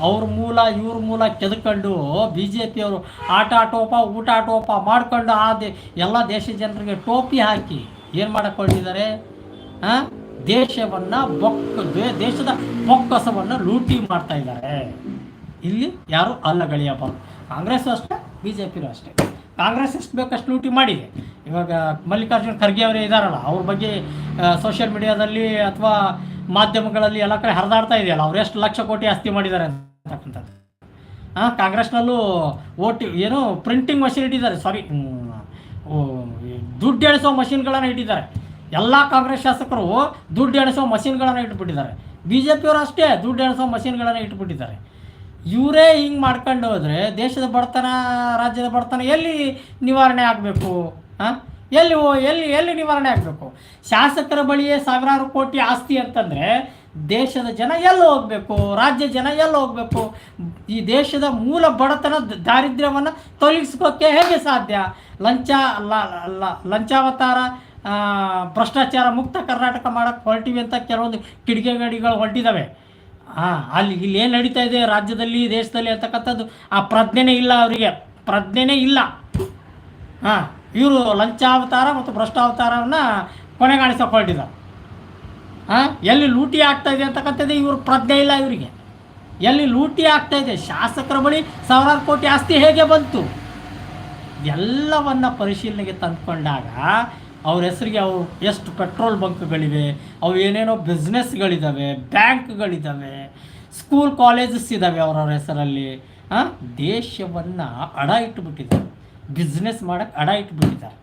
ಅವ್ರ ಮೂಲ, ಇವ್ರ ಮೂಲ ಕೆದ್ಕೊಂಡು ಬಿ ಜೆ ಪಿಯವರು ಆಟ ಟೋಪ, ಊಟ ಟೋಪ ಮಾಡ್ಕೊಂಡು ಆ ದೇ, ಎಲ್ಲ ದೇಶ ಜನರಿಗೆ ಟೋಪಿ ಹಾಕಿ ಏನು ಮಾಡಿಕೊಂಡಿದ್ದಾರೆ? ಹಾಂ ದೇಶವನ್ನು ಬೊಕ್ಕ ದೇಶದ ಬೊಕ್ಕಸವನ್ನು ಲೂಟಿ ಮಾಡ್ತಾ ಇದ್ದಾರೆ. ಇಲ್ಲಿ ಯಾರು ಅಲ್ಲಗಳಿಯಬಾರ್ದು ಕಾಂಗ್ರೆಸ್ ಅಷ್ಟೇ ಬಿ ಜೆ ಪಿನೂ ಅಷ್ಟೇ. ಕಾಂಗ್ರೆಸ್ ಎಷ್ಟು ಬೇಕಷ್ಟು ಲೂಟಿ ಮಾಡಿದೆ. ಇವಾಗ ಮಲ್ಲಿಕಾರ್ಜುನ್ ಖರ್ಗೆ ಅವರೇ ಇದ್ದಾರಲ್ಲ ಅವ್ರ ಬಗ್ಗೆ ಸೋಷಿಯಲ್ ಮೀಡಿಯಾದಲ್ಲಿ ಅಥವಾ ಮಾಧ್ಯಮಗಳಲ್ಲಿ ಎಲ್ಲ ಕಡೆ ಹರಿದಾಡ್ತಾ ಇದೆಯಲ್ಲ, ಅವ್ರು ಎಷ್ಟು ಲಕ್ಷ ಕೋಟಿ ಆಸ್ತಿ ಮಾಡಿದ್ದಾರೆ ಅಂತಕ್ಕಂಥದ್ದು. ಹಾಂ ಕಾಂಗ್ರೆಸ್ನಲ್ಲೂ ಓಟಿ, ಏನು ಪ್ರಿಂಟಿಂಗ್ ಮಷಿನ್ ಇಟ್ಟಿದ್ದಾರೆ ಸಾರಿ ದುಡ್ಡು ಎಣಿಸೋ ಮಷಿನ್ಗಳನ್ನು ಇಟ್ಟಿದ್ದಾರೆ. ಎಲ್ಲ ಕಾಂಗ್ರೆಸ್ ಶಾಸಕರು ದುಡ್ಡು ಎಣಿಸೋ ಮಷಿನ್ಗಳನ್ನು ಇಟ್ಬಿಟ್ಟಿದ್ದಾರೆ. ಬಿ ಜೆ ಪಿಯವರು ಅಷ್ಟೇ ದುಡ್ಡು ಎಣಿಸೋ ಮಷಿನ್ಗಳನ್ನು ಇಟ್ಬಿಟ್ಟಿದ್ದಾರೆ. ಇವರೇ ಹಿಂಗೆ ಮಾಡ್ಕೊಂಡು ಹೋದರೆ ದೇಶದ ಬಡತನ, ರಾಜ್ಯದ ಬಡತನ ಎಲ್ಲಿ ನಿವಾರಣೆ ಆಗಬೇಕು ಹಾಂ ಎಲ್ಲಿ ಓ ಎಲ್ಲಿ ಎಲ್ಲಿ ನಿವಾರಣೆ ಆಗಬೇಕು? ಶಾಸಕರ ಬಳಿಯೇ ಸಾವಿರಾರು ಕೋಟಿ ಆಸ್ತಿ ಅಂತಂದರೆ ದೇಶದ ಜನ ಎಲ್ಲಿ ಹೋಗಬೇಕು? ರಾಜ್ಯ ಜನ ಎಲ್ಲಿ ಹೋಗಬೇಕು? ಈ ದೇಶದ ಮೂಲ ಬಡತನ ದಾರಿದ್ರ್ಯವನ್ನು ತೊಲಗಿಸ್ಕೋಕ್ಕೆ ಹೇಗೆ ಸಾಧ್ಯ? ಲಂಚ ಲಂಚಾವತಾರ ಭ್ರಷ್ಟಾಚಾರ ಮುಕ್ತ ಕರ್ನಾಟಕ ಮಾಡೋಕ್ಕೆ ಹೊರಟಿವಿ ಅಂತ ಕೆಲವೊಂದು ಕಿಡಿಗೆ ಗಡಿಗಳು ಹೊರಟಿದ್ದಾವೆ ಹಾಂ ಅಲ್ಲಿ ಇಲ್ಲಿ ಏನು ನಡೀತಾ ಇದೆ? ರಾಜ್ಯದಲ್ಲಿ, ದೇಶದಲ್ಲಿ ಅಂತಕ್ಕಂಥದ್ದು ಆ ಪ್ರಜ್ಞೆನೇ ಇಲ್ಲ ಅವರಿಗೆ. ಪ್ರಜ್ಞೆನೇ ಇಲ್ಲ. ಹಾಂ ಇವರು ಲಂಚಾವತಾರ ಮತ್ತು ಭ್ರಷ್ಟಾವತಾರವನ್ನು ಕೊನೆಗಾಣಿಸೋಕೆ ಹೊರಟಿದ್ದಾರೆ ಹಾಂ ಎಲ್ಲಿ ಲೂಟಿ ಆಗ್ತಾ ಇದೆ ಅಂತಕ್ಕಂಥದ್ದು ಇವರು ಪ್ರಜ್ಞೆ ಇಲ್ಲ ಇವರಿಗೆ. ಎಲ್ಲಿ ಲೂಟಿ ಆಗ್ತಾ ಇದೆ? ಶಾಸಕರ ಬಳಿ ಸಾವಿರಾರು ಕೋಟಿ ಆಸ್ತಿ ಹೇಗೆ ಬಂತು? ಎಲ್ಲವನ್ನ ಪರಿಶೀಲನೆಗೆ ತಂದುಕೊಂಡಾಗ ಅವ್ರ ಹೆಸರಿಗೆ ಅವು ಎಷ್ಟು ಪೆಟ್ರೋಲ್ ಬಂಕ್ಗಳಿವೆ, ಅವು ಏನೇನೋ ಬಿಸ್ನೆಸ್ಗಳಿದ್ದಾವೆ ಬ್ಯಾಂಕ್ಗಳಿದ್ದಾವೆ ಸ್ಕೂಲ್ ಕಾಲೇಜಸ್ ಇದ್ದಾವೆ ಅವ್ರವ್ರ ಹೆಸರಲ್ಲಿ. ಹಾಂ ದೇಶವನ್ನು ಅಡ ಇಟ್ಟುಬಿಟ್ಟಿದ್ದಾರೆ ಬಿಸ್ನೆಸ್ ಮಾಡೋಕ್ಕೆ ಅಡ ಇಟ್ಬಿಟ್ಟಿದ್ದಾರೆ.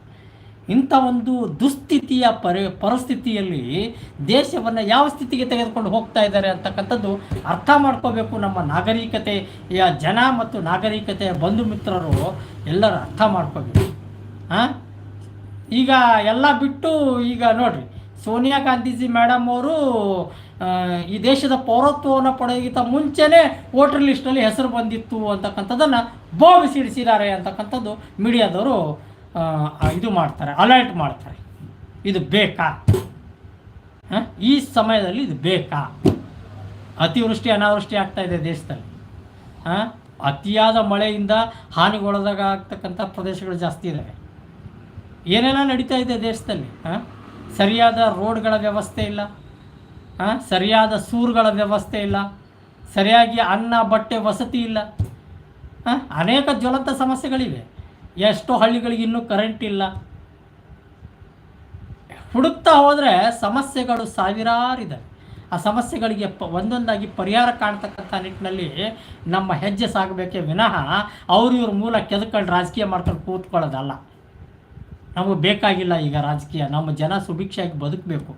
ಇಂಥ ಒಂದು ದುಸ್ಥಿತಿಯ ಪರಿ, ಪರಿಸ್ಥಿತಿಯಲ್ಲಿ ದೇಶವನ್ನು ಯಾವ ಸ್ಥಿತಿಗೆ ತೆಗೆದುಕೊಂಡು ಹೋಗ್ತಾ ಇದ್ದಾರೆ ಅಂತಕ್ಕಂಥದ್ದು ಅರ್ಥ ಮಾಡ್ಕೋಬೇಕು ನಮ್ಮ ನಾಗರಿಕತೆಯ ಜನ ಮತ್ತು ನಾಗರಿಕತೆಯ ಬಂಧು ಮಿತ್ರರು ಎಲ್ಲರೂ ಅರ್ಥ ಮಾಡ್ಕೋಬೇಕು. ಹಾಂ ಈಗ ಎಲ್ಲ ಬಿಟ್ಟು ಈಗ ನೋಡ್ರಿ ಸೋನಿಯಾ ಗಾಂಧೀಜಿ ಮೇಡಮ್ ಅವರು ಈ ದೇಶದ ಪೌರತ್ವವನ್ನು ಪಡೆಯೋಕ್ಕಿಂತ ಮುಂಚೆನೇ ವೋಟರ್ ಲಿಸ್ಟಲ್ಲಿ ಹೆಸರು ಬಂದಿತ್ತು ಅಂತಕ್ಕಂಥದ್ದನ್ನು ಬೋಬಿ ಸಿಡಿಸಿದ್ದಾರೆ ಅಂತಕ್ಕಂಥದ್ದು ಮೀಡಿಯಾದವರು ಇದು ಮಾಡ್ತಾರೆ ಅಲರ್ಟ್ ಮಾಡ್ತಾರೆ. ಇದು ಬೇಕಾ? ಈ ಸಮಯದಲ್ಲಿ ಇದು ಬೇಕಾ? ಅತಿವೃಷ್ಟಿ, ಅನಾವೃಷ್ಟಿ ಆಗ್ತಾ ಇದೆ ದೇಶದಲ್ಲಿ. ಹಾಂ? ಅತಿಯಾದ ಮಳೆಯಿಂದ ಹಾನಿಗೊಳದಾಗ ಆಗ್ತಕ್ಕಂಥ ಪ್ರದೇಶಗಳು ಜಾಸ್ತಿ ಇದ್ದಾವೆ ಏನೆಲ್ಲ ನಡೀತಾ ಇದೆ ದೇಶದಲ್ಲಿ, ಹಾಂ? ಸರಿಯಾದ ರೋಡ್ಗಳ ವ್ಯವಸ್ಥೆ ಇಲ್ಲ. ಸರಿಯಾದ ಸೂರುಗಳ ವ್ಯವಸ್ಥೆ ಇಲ್ಲ. ಸರಿಯಾಗಿ ಅನ್ನ, ಬಟ್ಟೆ, ವಸತಿ ಇಲ್ಲ. ಅನೇಕ ಜ್ವಲಂತ ಸಮಸ್ಯೆಗಳಿವೆ. ಎಷ್ಟೋ ಹಳ್ಳಿಗಳಿಗೆ ಇನ್ನೂ ಕರೆಂಟ್ ಇಲ್ಲ. ಹುಡುಕ್ತಾ ಹೋದರೆ ಸಮಸ್ಯೆಗಳು ಸಾವಿರಾರಿದೆ ಆ ಸಮಸ್ಯೆಗಳಿಗೆ ಪ, ಒಂದೊಂದಾಗಿ ಪರಿಹಾರ ಕಾಣ್ತಕ್ಕಂಥ ನಿಟ್ಟಿನಲ್ಲಿ ನಮ್ಮ ಹೆಜ್ಜೆ ಸಾಗಬೇಕೇ ವಿನಃ ಅವ್ರ ಇವ್ರ ಮೂಲ ಕೆದ್ಕೊಂಡು ರಾಜಕೀಯ ಮಾಡ್ಕೊಂಡು ಕೂತ್ಕೊಳ್ಳೋದಲ್ಲ. ನಮಗೆ ಬೇಕಾಗಿಲ್ಲ ಈಗ ರಾಜಕೀಯ. ನಮ್ಮ ಜನ ಸುಭಿಕ್ಷೆಯಾಗಿ ಬದುಕಬೇಕು.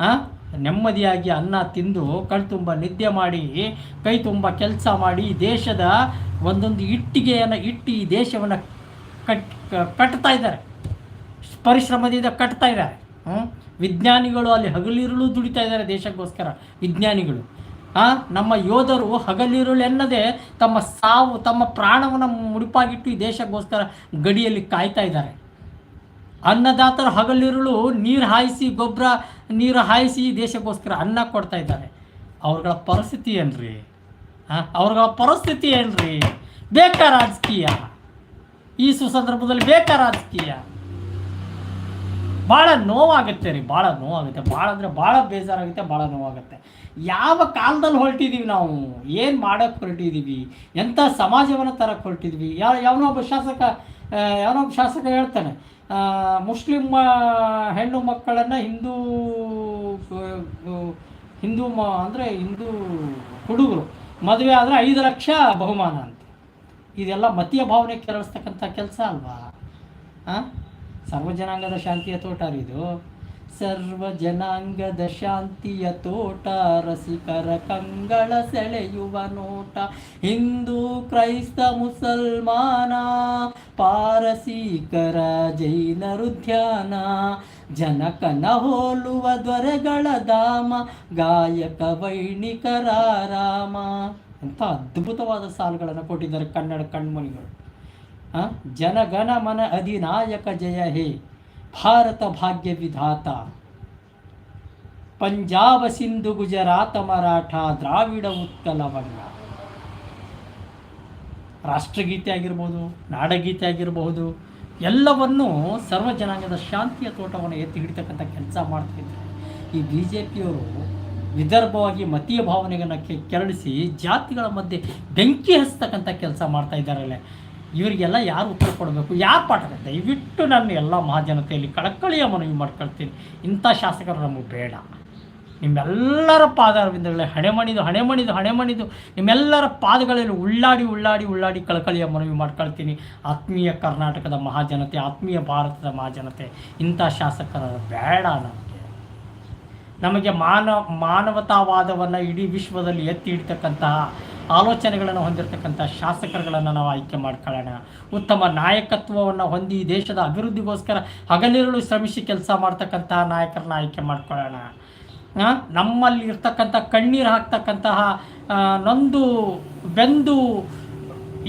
ಹಾಂ ನೆಮ್ಮದಿಯಾಗಿ ಅನ್ನ ತಿಂದು ಕಣ್ ತುಂಬ ನಿದ್ದೆ ಮಾಡಿ, ಕೈ ತುಂಬ ಕೆಲಸ ಮಾಡಿ ದೇಶದ ಒಂದೊಂದು ಇಟ್ಟಿಗೆಯನ್ನು ಇಟ್ಟು ಈ ದೇಶವನ್ನು ಕಟ್, ಕಟ್ತಾ ಇದ್ದಾರೆ. ಪರಿಶ್ರಮದಿಂದ ಕಟ್ತಾ ಇದ್ದಾರೆ. ಹ್ಞೂ? ವಿಜ್ಞಾನಿಗಳು ಅಲ್ಲಿ ಹಗಲಿರುಳು ದುಡಿತಾ ಇದ್ದಾರೆ ದೇಶಕ್ಕೋಸ್ಕರ. ವಿಜ್ಞಾನಿಗಳು. ಆ? ನಮ್ಮ ಯೋಧರು ಹಗಲಿರುಳು ಎನ್ನದೇ ತಮ್ಮ ಸಾವು, ತಮ್ಮ ಪ್ರಾಣವನ್ನು ಮುಡಿಪಾಗಿಟ್ಟು ಈ ದೇಶಕ್ಕೋಸ್ಕರ ಗಡಿಯಲ್ಲಿ ಕಾಯ್ತಾ ಇದ್ದಾರೆ. ಅನ್ನದಾತರು ಹಗಲಿರುಳು ನೀರು ಹಾಯಿಸಿ ಗೊಬ್ಬರ ನೀರು ಹಾಯಿಸಿ ದೇಶಕ್ಕೋಸ್ಕರ ಅನ್ನ ಕೊಡ್ತಾ ಇದ್ದಾರೆ. ಅವ್ರಗಳ ಪರಿಸ್ಥಿತಿ ಏನ್ರಿ? ಹಾಂ ಅವ್ರಗಳ ಪರಿಸ್ಥಿತಿ ಏನ್ರಿ? ಬೇಕಾ ರಾಜಕೀಯ? ಈ ಸುಸಂದರ್ಭದಲ್ಲಿ ಬೇಕಾ ರಾಜಕೀಯ? ಭಾಳ ನೋವಾಗುತ್ತೆ ರೀ ಭಾಳ ನೋವಾಗುತ್ತೆ. ಭಾಳ ಅಂದರೆ ಭಾಳ ಬೇಜಾರಾಗುತ್ತೆ ಭಾಳ ನೋವಾಗುತ್ತೆ. ಯಾವ ಕಾಲದಲ್ಲಿ ಹೊರಟಿದ್ದೀವಿ ನಾವು? ಏನು ಮಾಡೋಕ್ಕೆ ಹೊರಟಿದ್ದೀವಿ ಎಂಥ ಸಮಾಜವನ್ನು ತರಕ್ಕೆ ಹೊರಟಿದ್ವಿ? ಯಾವ, ಯಾವನೋ ಒಬ್ಬ ಶಾಸಕ ಯಾವನೊಬ್ಬ ಶಾಸಕ ಹೇಳ್ತಾನೆ ಮುಸ್ಲಿಂ ಹೆಣ್ಣು ಮಕ್ಕಳನ್ನು ಹಿಂದೂ ಹಿಂದೂ ಮ, ಅಂದರೆ ಹಿಂದೂ ಹುಡುಗರು ಮದುವೆ ಆದರೆ ಐದು ಲಕ್ಷ ಬಹುಮಾನ ಅಂತ. ಇದೆಲ್ಲ ಮತೀಯ ಭಾವನೆ ಕೆರಳಿಸ್ತಕ್ಕಂಥ ಕೆಲಸ ಅಲ್ವಾ? ಹಾಂ ಸರ್ವಜನಾಂಗದ ಶಾಂತಿಯ ತೋಟ ಇದು. ಸರ್ವ ಜನಾಂಗದ ಶಾಂತಿಯ ತೋಟ ರಸಿಕರ ಕಂಗಳ ಸೆಳೆಯುವ ನೋಟ, ಹಿಂದೂ ಕ್ರೈಸ್ತ ಮುಸಲ್ಮಾನ, ಪಾರಸೀಕರ ಜೈನರು ಧ್ಯಾನ ಜನಕನ ಹೋಲುವ ದೊರೆಗಳ ಧಾಮ, ಗಾಯಕ ವೈಣಿಕರ ರಾಮ ಅಂತ ಅದ್ಭುತವಾದ ಸಾಲುಗಳನ್ನು ಕೊಟ್ಟಿದ್ದಾರೆ ಕನ್ನಡ ಕಣ್ಮಣಿಗಳು? ಜನಗಣ ಮನ ಅಧಿನಾಯಕ ಜಯ ಹೇ ಭಾರತ ಭಾಗ್ಯ ವಿಧಾತ. ಪಂಜಾಬ ಸಿಂಧು ಗುಜರಾತ ಮರಾಠ ದ್ರಾವಿಡ ಉತ್ಕಲ ಬಣ್ಣ ರಾಷ್ಟ್ರಗೀತೆ ಆಗಿರ್ಬೋದು, ನಾಡಗೀತೆ ಆಗಿರಬಹುದು ಎಲ್ಲವನ್ನೂ ಸರ್ವ ಜನಾಂಗದ ಶಾಂತಿಯ ತೋಟವನ್ನು ಎತ್ತಿ ಹಿಡಿತಕ್ಕಂಥ ಕೆಲಸ ಮಾಡ್ತಿದ್ದಾರೆ ಈ ಬಿ ಜೆ ಪಿಯವರು ವಿದರ್ಭವಾಗಿ ಮತೀಯ ಭಾವನೆಗಳನ್ನು ಕೆರಳಿಸಿ ಜಾತಿಗಳ ಮಧ್ಯೆ ಬೆಂಕಿ ಹಚ್ತಕ್ಕಂಥ ಕೆಲಸ ಮಾಡ್ತಾ ಇದ್ದಾರಲ್ಲ. ಇವರಿಗೆಲ್ಲ ಯಾರು ಉತ್ತರ ಕೊಡಬೇಕು? ಯಾರು ಪಾಠ ದಯವಿಟ್ಟು ನಾನು ಎಲ್ಲ ಮಹಾಜನತೆಯಲ್ಲಿ ಕಳಕಳಿಯ ಮನವಿ ಮಾಡ್ಕೊಳ್ತೀನಿ. ಇಂಥ ಶಾಸಕರು ನಮಗೆ ಬೇಡ. ನಿಮ್ಮೆಲ್ಲರ ಪಾದವಿಂದಗಳೇ ಹಣೆ ಮಣಿದು ಹಣೆ ಮಣಿದು ಹಣೆ ಮಣಿದು ನಿಮ್ಮೆಲ್ಲರ ಪಾದಗಳಲ್ಲಿ ಉಳ್ಳಾಡಿ ಉಳ್ಳಾಡಿ ಉಳ್ಳಾಡಿ ಕಳಕಳಿಯ ಮನವಿ ಮಾಡ್ಕೊಳ್ತೀನಿ. ಆತ್ಮೀಯ ಕರ್ನಾಟಕದ ಮಹಾಜನತೆ, ಆತ್ಮೀಯ ಭಾರತದ ಮಹಾಜನತೆ, ಇಂಥ ಶಾಸಕರ ಬೇಡ ನಮಗೆ. ನಮಗೆ ಮಾನವ, ಮಾನವತಾವಾದವನ್ನು ಇಡೀ ವಿಶ್ವದಲ್ಲಿ ಎತ್ತಿ ಹಿಡಿತಕ್ಕಂತಹ ಆಲೋಚನೆಗಳನ್ನು ಹೊಂದಿರತಕ್ಕಂಥ ಶಾಸಕರುಗಳನ್ನು ನಾವು ಆಯ್ಕೆ ಮಾಡ್ಕೊಳ್ಳೋಣ. ಉತ್ತಮ ನಾಯಕತ್ವವನ್ನು ಹೊಂದಿ ದೇಶದ ಅಭಿವೃದ್ಧಿಗೋಸ್ಕರ ಹಗಲಿರುಳು ಶ್ರಮಿಸಿ ಕೆಲಸ ಮಾಡ್ತಕ್ಕಂತಹ ನಾಯಕರನ್ನ ಆಯ್ಕೆ ಮಾಡ್ಕೊಳ್ಳೋಣ. ನಮ್ಮಲ್ಲಿ ಇರ್ತಕ್ಕಂಥ ಕಣ್ಣೀರು ಹಾಕ್ತಕ್ಕಂತಹ ನೊಂದು, ಬೆಂದು,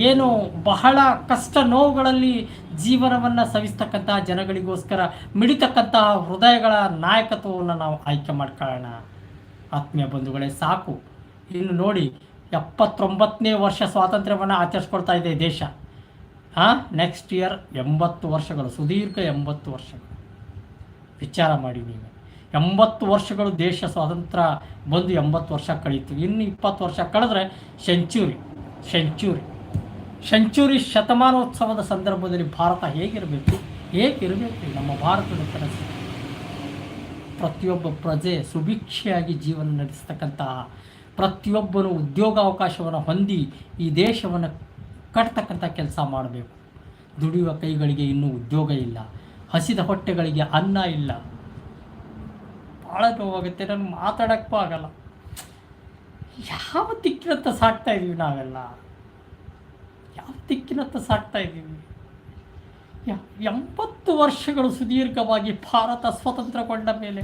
ಏನು ಬಹಳ ಕಷ್ಟ ನೋವುಗಳಲ್ಲಿ ಜೀವನವನ್ನು ಸವಿಸ್ತಕ್ಕಂತಹ ಜನಗಳಿಗೋಸ್ಕರ ಮಿಡಿತಕ್ಕಂತಹ ಹೃದಯಗಳ ನಾಯಕತ್ವವನ್ನು ನಾವು ಆಯ್ಕೆ ಮಾಡ್ಕೊಳ್ಳೋಣ. ಆತ್ಮೀಯ ಬಂಧುಗಳೇ, ಸಾಕು. ಇನ್ನು ನೋಡಿ ಎಪ್ಪತ್ತೊಂಬತ್ತನೇ ವರ್ಷ ಸ್ವಾತಂತ್ರ್ಯವನ್ನು ಆಚರಿಸ್ಕೊಳ್ತಾ ಇದೆ ದೇಶ. ಹಾಂ ನೆಕ್ಸ್ಟ್ ಇಯರ್ ಎಂಬತ್ತು ವರ್ಷಗಳು, ಸುದೀರ್ಘ ಎಂಬತ್ತು ವರ್ಷಗಳು. ವಿಚಾರ ಮಾಡಿ ನೀವು. ಎಂಬತ್ತು ವರ್ಷಗಳು ದೇಶ ಸ್ವಾತಂತ್ರ್ಯ ಬಂದು ಎಂಬತ್ತು ವರ್ಷ ಕಳೀತು. ಇನ್ನು ಇಪ್ಪತ್ತು ವರ್ಷ ಕಳೆದ್ರೆ ಸೆಂಚುರಿ ಸೆಂಚುರಿ ಸೆಂಚುರಿ ಶತಮಾನೋತ್ಸವದ ಸಂದರ್ಭದಲ್ಲಿ ಭಾರತ ಹೇಗಿರಬೇಕು? ಹೇಗಿರಬೇಕು ನಮ್ಮ ಭಾರತದ ಕನಸು ಪ್ರತಿಯೊಬ್ಬ ಪ್ರಜೆ ಸುಭಿಕ್ಷೆಯಾಗಿ ಜೀವನ ನಡೆಸ್ತಕ್ಕಂತಹ ಪ್ರತಿಯೊಬ್ಬನು ಉದ್ಯೋಗಾವಕಾಶವನ್ನು ಹೊಂದಿ ಈ ದೇಶವನ್ನು ಕಟ್ತಕ್ಕಂಥ ಕೆಲಸ ಮಾಡಬೇಕು. ದುಡಿಯುವ ಕೈಗಳಿಗೆ ಇನ್ನೂ ಉದ್ಯೋಗ ಇಲ್ಲ. ಹಸಿದ ಹೊಟ್ಟೆಗಳಿಗೆ ಅನ್ನ ಇಲ್ಲ. ಭಾಳ ನೋವಾಗುತ್ತೆ. ನಾನು ಮಾತಾಡೋಕ್ಕೂ ಆಗಲ್ಲ. ಯಾವ ದಿಕ್ಕಿನತ್ತ ಸಾಕ್ತಾ ಇದ್ದೀವಿ ನಾವೆಲ್ಲ? ಯಾವ ದಿಕ್ಕಿನತ್ತ ಸಾಕ್ತಾ ಇದ್ದೀವಿ ಎಂಬತ್ತು ವರ್ಷಗಳು ಸುದೀರ್ಘವಾಗಿ ಭಾರತ ಸ್ವತಂತ್ರಗೊಂಡ ಮೇಲೆ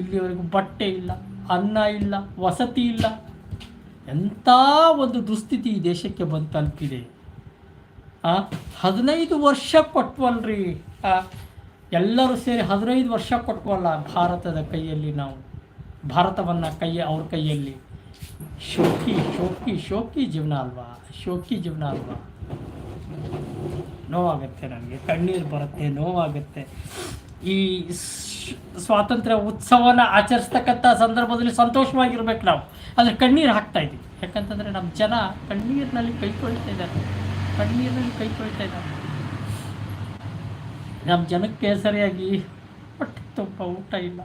ಇಲ್ಲಿವರೆಗೂ ಬಟ್ಟೆ ಇಲ್ಲ. ಅನ್ನ ಇಲ್ಲ, ವಸತಿ ಇಲ್ಲ. ಎಂಥ ಒಂದು ದುಸ್ಥಿತಿ ಈ ದೇಶಕ್ಕೆ ಬಂದು ತಲುಪಿದೆ ಹದಿನೈದು ವರ್ಷ ಕೊಟ್ವಲ್ರಿ. ಎಲ್ಲರೂ ಸೇರಿ ಹದಿನೈದು ವರ್ಷ ಕೊಟ್ವಲ್ಲ ಭಾರತದ ಕೈಯಲ್ಲಿ ನಾವು. ಭಾರತವನ್ನು ಕೈ ಅವ್ರ ಕೈಯಲ್ಲಿ. ಶೋಕಿ ಶೋಕಿ ಶೋಕಿ ಜೀವನ ಅಲ್ವಾ? ಶೋಕಿ ಜೀವನ ಅಲ್ವಾ? ನೋವಾಗುತ್ತೆ ನನಗೆ, ಕಣ್ಣೀರು ಬರುತ್ತೆ, ನೋವಾಗುತ್ತೆ. ಈ ಸ್ವಾತಂತ್ರ್ಯ ಉತ್ಸವನ ಆಚರಿಸ್ತಕ್ಕಂಥ ಸಂದರ್ಭದಲ್ಲಿ ಸಂತೋಷವಾಗಿರ್ಬೇಕು ನಾವು. ಆದರೆ ಕಣ್ಣೀರು ಹಾಕ್ತಾ ಇದ್ದೀವಿ. ಯಾಕಂತಂದರೆ ನಮ್ಮ ಜನ ಕಣ್ಣೀರಿನಲ್ಲಿ ಕೈ ಕೊಳ್ತಾ ಇದ್ದಾರೆ. ಕಣ್ಣೀರಿನಲ್ಲಿ ಕೈ ತೊಳಿತಾ ಇದ್ದಾರೆ. ನಮ್ಮ ಜನಕ್ಕೆ ಸರಿಯಾಗಿ ಹೊಟ್ಟೆ ತುಪ್ಪ ಊಟ ಇಲ್ಲ.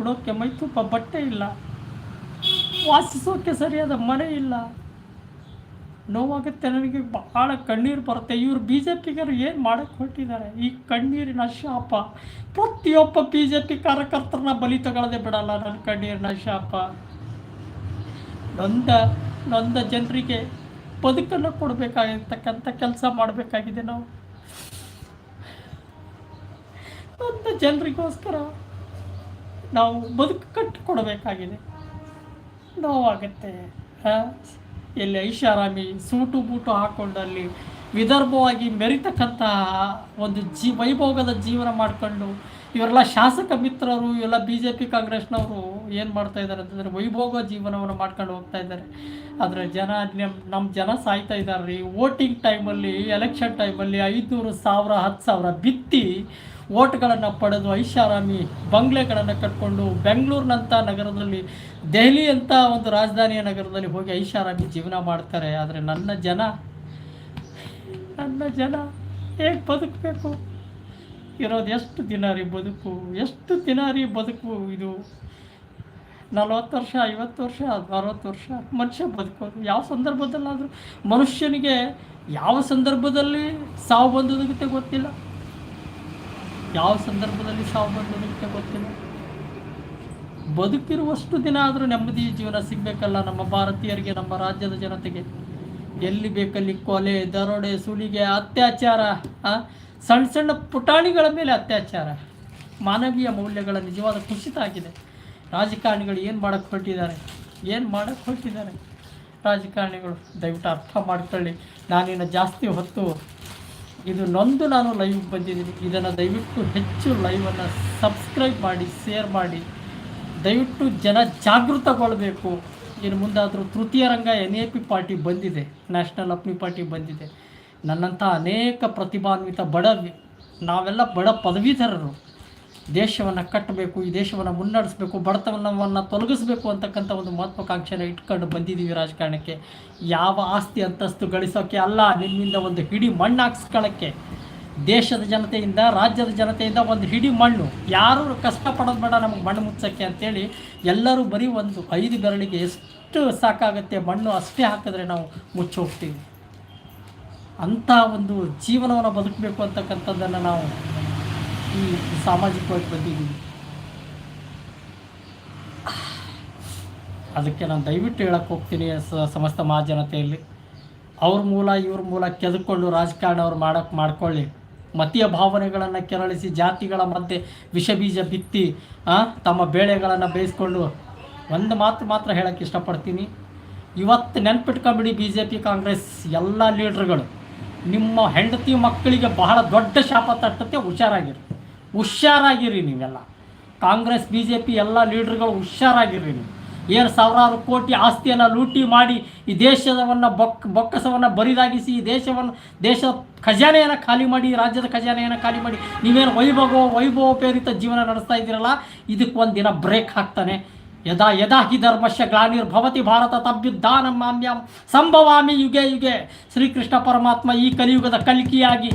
ಉಡೋಕ್ಕೆ ಮೈ ತುಂಬ ಬಟ್ಟೆ ಇಲ್ಲ. ವಾಸಿಸೋಕ್ಕೆ ಸರಿಯಾದ ಮನೆ ಇಲ್ಲ. ನೋವಾಗುತ್ತೆ ನನಗೆ ಬಹಳ ಕಣ್ಣೀರು ಬರುತ್ತೆ. ಇವರು ಬಿ ಜೆ ಪಿಗರು ಏನು ಮಾಡೋಕ್ಕೆ ಹೊರಟಿದ್ದಾರೆ? ಈ ಕಣ್ಣೀರಿನ ಶಾಪ. ಪ್ರತಿಯೊಬ್ಬ ಬಿ ಜೆ ಪಿ ಕಾರ್ಯಕರ್ತರನ್ನ ಬಲಿ ತಗೊಳ್ಳದೆ ಬಿಡಲ್ಲ ನನ್ನ ಕಣ್ಣೀರಿನ ಶಾಪ. ನೊಂದ ನೊಂದ ಜನರಿಗೆ ಬದುಕನ್ನು ಕೊಡಬೇಕಾಗಿರ್ತಕ್ಕಂಥ ಕೆಲಸ ಮಾಡಬೇಕಾಗಿದೆ ನಾವು. ನೊಂದ ಜನರಿಗೋಸ್ಕರ ನಾವು ಬದುಕು ಕಟ್ಟಿಕೊಡಬೇಕಾಗಿದೆ. ನೋವಾಗುತ್ತೆ. ಆ? ಎಲ್ಲಿ ಐಷಾರಾಮಿ ಸೂಟು ಬೂಟು ಹಾಕ್ಕೊಂಡಲ್ಲಿ ವಿದರ್ಭವಾಗಿ ಮೆರಿತಕ್ಕಂತಹ ಒಂದು ಜೀ ವೈಭೋಗದ ಜೀವನ ಮಾಡಿಕೊಂಡು ಇವರೆಲ್ಲ ಶಾಸಕ ಮಿತ್ರರು ಇವೆಲ್ಲ ಬಿ ಜೆ ಪಿ ಕಾಂಗ್ರೆಸ್ನವರು ಏನು ಮಾಡ್ತಾ ಇದ್ದಾರೆ ಅಂತಂದರೆ ವೈಭೋಗ ಜೀವನವನ್ನು ಮಾಡ್ಕೊಂಡು ಹೋಗ್ತಾ ಇದ್ದಾರೆ. ಆದರೆ ಜನ ನಮ್ಮ ನಮ್ಮ ಜನ ಸಾಯ್ತಾ ಇದ್ದಾರೆ ರೀ. ವೋಟಿಂಗ್ ಟೈಮಲ್ಲಿ, ಎಲೆಕ್ಷನ್ ಟೈಮಲ್ಲಿ ಐದುನೂರು ಸಾವಿರ, ಹತ್ತು ಸಾವಿರ ಬಿತ್ತಿ ಓಟ್ಗಳನ್ನು ಪಡೆದು ಐಷಾರಾಮಿ ಬಂಗ್ಲೆಗಳನ್ನು ಕಟ್ಕೊಂಡು ಬೆಂಗಳೂರಿನಂಥ ನಗರದಲ್ಲಿ ದೆಹಲಿ ಅಂತ ಒಂದು ರಾಜಧಾನಿಯ ನಗರದಲ್ಲಿ ಹೋಗಿ ಐಷಾರಾಮಿ ಜೀವನ ಮಾಡ್ತಾರೆ. ಆದರೆ ನನ್ನ ಜನ ನನ್ನ ಜನ ಹೇಗೆ ಬದುಕಬೇಕು? ಇರೋದು ಎಷ್ಟು ದಿನ ರೀ ಬದುಕು? ಎಷ್ಟು ದಿನ ರೀ ಬದುಕು ಇದು? ನಲವತ್ತು ವರ್ಷ, ಐವತ್ತು ವರ್ಷ, ಅರವತ್ತು ವರ್ಷ ಮನುಷ್ಯ ಬದುಕೋದು. ಯಾವ ಸಂದರ್ಭದಲ್ಲಾದರೂ ಮನುಷ್ಯನಿಗೆ ಯಾವ ಸಂದರ್ಭದಲ್ಲಿ ಸಾವು ಬಂದದಕ್ಕೆ ಗೊತ್ತಿಲ್ಲ. ಯಾವ ಸಂದರ್ಭದಲ್ಲಿ ಸಾವು ಬಂದೋಗುತ್ತೆ ಗೊತ್ತಿಲ್ಲ. ಬದುಕಿರುವಷ್ಟು ದಿನ ಆದರೂ ನೆಮ್ಮದಿ ಜೀವನ ಸಿಗಬೇಕಲ್ಲ ನಮ್ಮ ಭಾರತೀಯರಿಗೆ, ನಮ್ಮ ರಾಜ್ಯದ ಜನತೆಗೆ. ಎಲ್ಲಿ ಬೇಕಲ್ಲಿ ಕೊಲೆ, ದರೋಡೆ, ಸುಲಿಗೆ, ಅತ್ಯಾಚಾರ ಸಣ್ಣ ಸಣ್ಣ ಪುಟಾಣಿಗಳ ಮೇಲೆ ಅತ್ಯಾಚಾರ. ಮಾನವೀಯ ಮೌಲ್ಯಗಳ ನಿಜವಾದ ಕುಸಿತ ಆಗಿದೆ. ರಾಜಕಾರಣಿಗಳು ಏನು ಮಾಡಕ್ಕೆ ಹೊರಟಿದ್ದಾರೆ? ಏನು ಮಾಡಕ್ಕೆ ಹೊರಟಿದ್ದಾರೆ? ರಾಜಕಾರಣಿಗಳು, ದಯವಿಟ್ಟು ಅರ್ಥ ಮಾಡ್ಕೊಳ್ಳಿ. ನಾನಿನ್ನು ಜಾಸ್ತಿ ಹೊತ್ತು ಇದು ನೊಂದು ನಾನು ಲೈವ್ ಬಂದಿದ್ದೀನಿ. ಇದನ್ನು ದಯವಿಟ್ಟು ಹೆಚ್ಚು ಲೈವನ್ನು ಸಬ್ಸ್ಕ್ರೈಬ್ ಮಾಡಿ ಶೇರ್ ಮಾಡಿ. ದಯವಿಟ್ಟು ಜನ ಜಾಗೃತಗೊಳ್ಬೇಕು. ಇನ್ನು ಮುಂದಾದರೂ ತೃತೀಯ ರಂಗ ಎನ್ ಎ ಪಿ ಪಾರ್ಟಿ ಬಂದಿದೆ. ನ್ಯಾಷನಲ್ ಅಪ್ನಿ ಪಾರ್ಟಿ ಬಂದಿದೆ. ನನ್ನಂಥ ಅನೇಕ ಪ್ರತಿಭಾನ್ವಿತ ಬಡ ನಾವೆಲ್ಲ ಬಡ ಪದವೀಧರರು. ದೇಶವನ್ನು ಕಟ್ಟಬೇಕು, ಈ ದೇಶವನ್ನು ಮುನ್ನಡೆಸಬೇಕು, ಬಡತನವನ್ನು ತೊಲಗಿಸಬೇಕು ಅಂತಕ್ಕಂಥ ಒಂದು ಮಹತ್ವಾಕಾಂಕ್ಷೆನ ಇಟ್ಕೊಂಡು ಬಂದಿದ್ದೀವಿ ರಾಜಕಾರಣಕ್ಕೆ. ಯಾವ ಆಸ್ತಿ ಅಂತಸ್ತು ಗಳಿಸೋಕ್ಕೆ ಅಲ್ಲ, ನಿಮ್ಮಿಂದ ಒಂದು ಹಿಡಿ ಮಣ್ಣು ಹಾಕ್ಸ್ಕೊಳ್ಳೋಕ್ಕೆ. ದೇಶದ ಜನತೆಯಿಂದ, ರಾಜ್ಯದ ಜನತೆಯಿಂದ ಒಂದು ಹಿಡಿ ಮಣ್ಣು. ಯಾರು ಕಷ್ಟಪಡೋದು ಬೇಡ ನಮಗೆ ಮಣ್ಣು ಮುಚ್ಚೋಕ್ಕೆ ಅಂತೇಳಿ ಎಲ್ಲರೂ ಬರೀ ಒಂದು ಐದು ಬೆರಳಿಗೆ ಎಷ್ಟು ಸಾಕಾಗುತ್ತೆ ಮಣ್ಣು ಅಷ್ಟೇ ಹಾಕಿದ್ರೆ ನಾವು ಮುಚ್ಚೋಗ್ತೀವಿ ಅಂಥ ಒಂದು ಜೀವನವನ್ನು ಬದುಕಬೇಕು ಅಂತಕ್ಕಂಥದ್ದನ್ನು ನಾವು ಈ ಸಾಮಾಜಿಕವಾಗಿ ಬಂದಿದ್ದೀನಿ. ಅದಕ್ಕೆ ನಾನು ದಯವಿಟ್ಟು ಹೇಳಕ್ಕೆ ಹೋಗ್ತೀನಿ ಸಮಸ್ತ ಮಹಾಜನತೆಯಲ್ಲಿ. ಅವ್ರ ಮೂಲ, ಇವ್ರ ಮೂಲ ಕೆದಕೊಂಡು ರಾಜಕಾರಣ ಅವ್ರು ಮಾಡೋಕ್ಕೆ ಮಾಡ್ಕೊಳ್ಳಿ. ಮತೀಯ ಭಾವನೆಗಳನ್ನು ಕೆರಳಿಸಿ, ಜಾತಿಗಳ ಮಧ್ಯೆ ವಿಷ ಬೀಜ ಬಿತ್ತಿ ತಮ್ಮ ಬೇಳೆಗಳನ್ನು ಬೇಯಿಸ್ಕೊಂಡು ಒಂದು ಮಾತು ಮಾತ್ರ ಹೇಳೋಕ್ಕೆ ಇಷ್ಟಪಡ್ತೀನಿ. ಇವತ್ತು ನೆನ್ಪಿಟ್ಕೊಂಬಿಡಿ ಬಿ ಜೆ ಪಿ ಕಾಂಗ್ರೆಸ್ ಎಲ್ಲ ಲೀಡ್ರ್ಗಳು. ನಿಮ್ಮ ಹೆಂಡತಿ ಮಕ್ಕಳಿಗೆ ಬಹಳ ದೊಡ್ಡ ಶಾಪ ತಟ್ಟತೆ ಹುಷಾರಾಗಿರಿ. ಹುಷಾರಾಗಿರಿ ನೀವೆಲ್ಲ. ಕಾಂಗ್ರೆಸ್ ಬಿ ಜೆ ಪಿ ಎಲ್ಲ ಲೀಡ್ರ್ಗಳು ಹುಷಾರಾಗಿರಿ ನೀವು. ಏನು ಸಾವಿರಾರು ಕೋಟಿ ಆಸ್ತಿಯನ್ನು ಲೂಟಿ ಮಾಡಿ ಈ ದೇಶವನ್ನು ಬೊಕ್, ಬೊಕ್ಕಸವನ್ನು ಬರಿದಾಗಿಸಿ ಈ ದೇಶವನ್ನು, ದೇಶದ ಖಜಾನೆಯನ್ನು ಖಾಲಿ ಮಾಡಿ, ರಾಜ್ಯದ ಖಜಾನೆಯನ್ನು ಖಾಲಿ ಮಾಡಿ ನೀವೇನು ವೈಭವ, ವೈಭವೋಪೇರಿತ ಜೀವನ ನಡೆಸ್ತಾ ಇದ್ದೀರಲ್ಲ, ಇದಕ್ಕೆ ಒಂದು ದಿನ ಬ್ರೇಕ್ ಹಾಕ್ತಾನೆ. ಯದಾ ಯದಾ ಹಿ ಧರ್ಮಶ ಗ್ಲಾನಿರ್ಭವತಿ ಭಾರತ ತಬ್ಯುದ್ಧಾನಮಾಮ್ಯಂ ಸಂಭವಾಮಿ ಯುಗೆ ಯುಗೆ. ಶ್ರೀಕೃಷ್ಣ ಪರಮಾತ್ಮ ಈ ಕಲಿಯುಗದ ಕಲಿಕೆಯಾಗಿ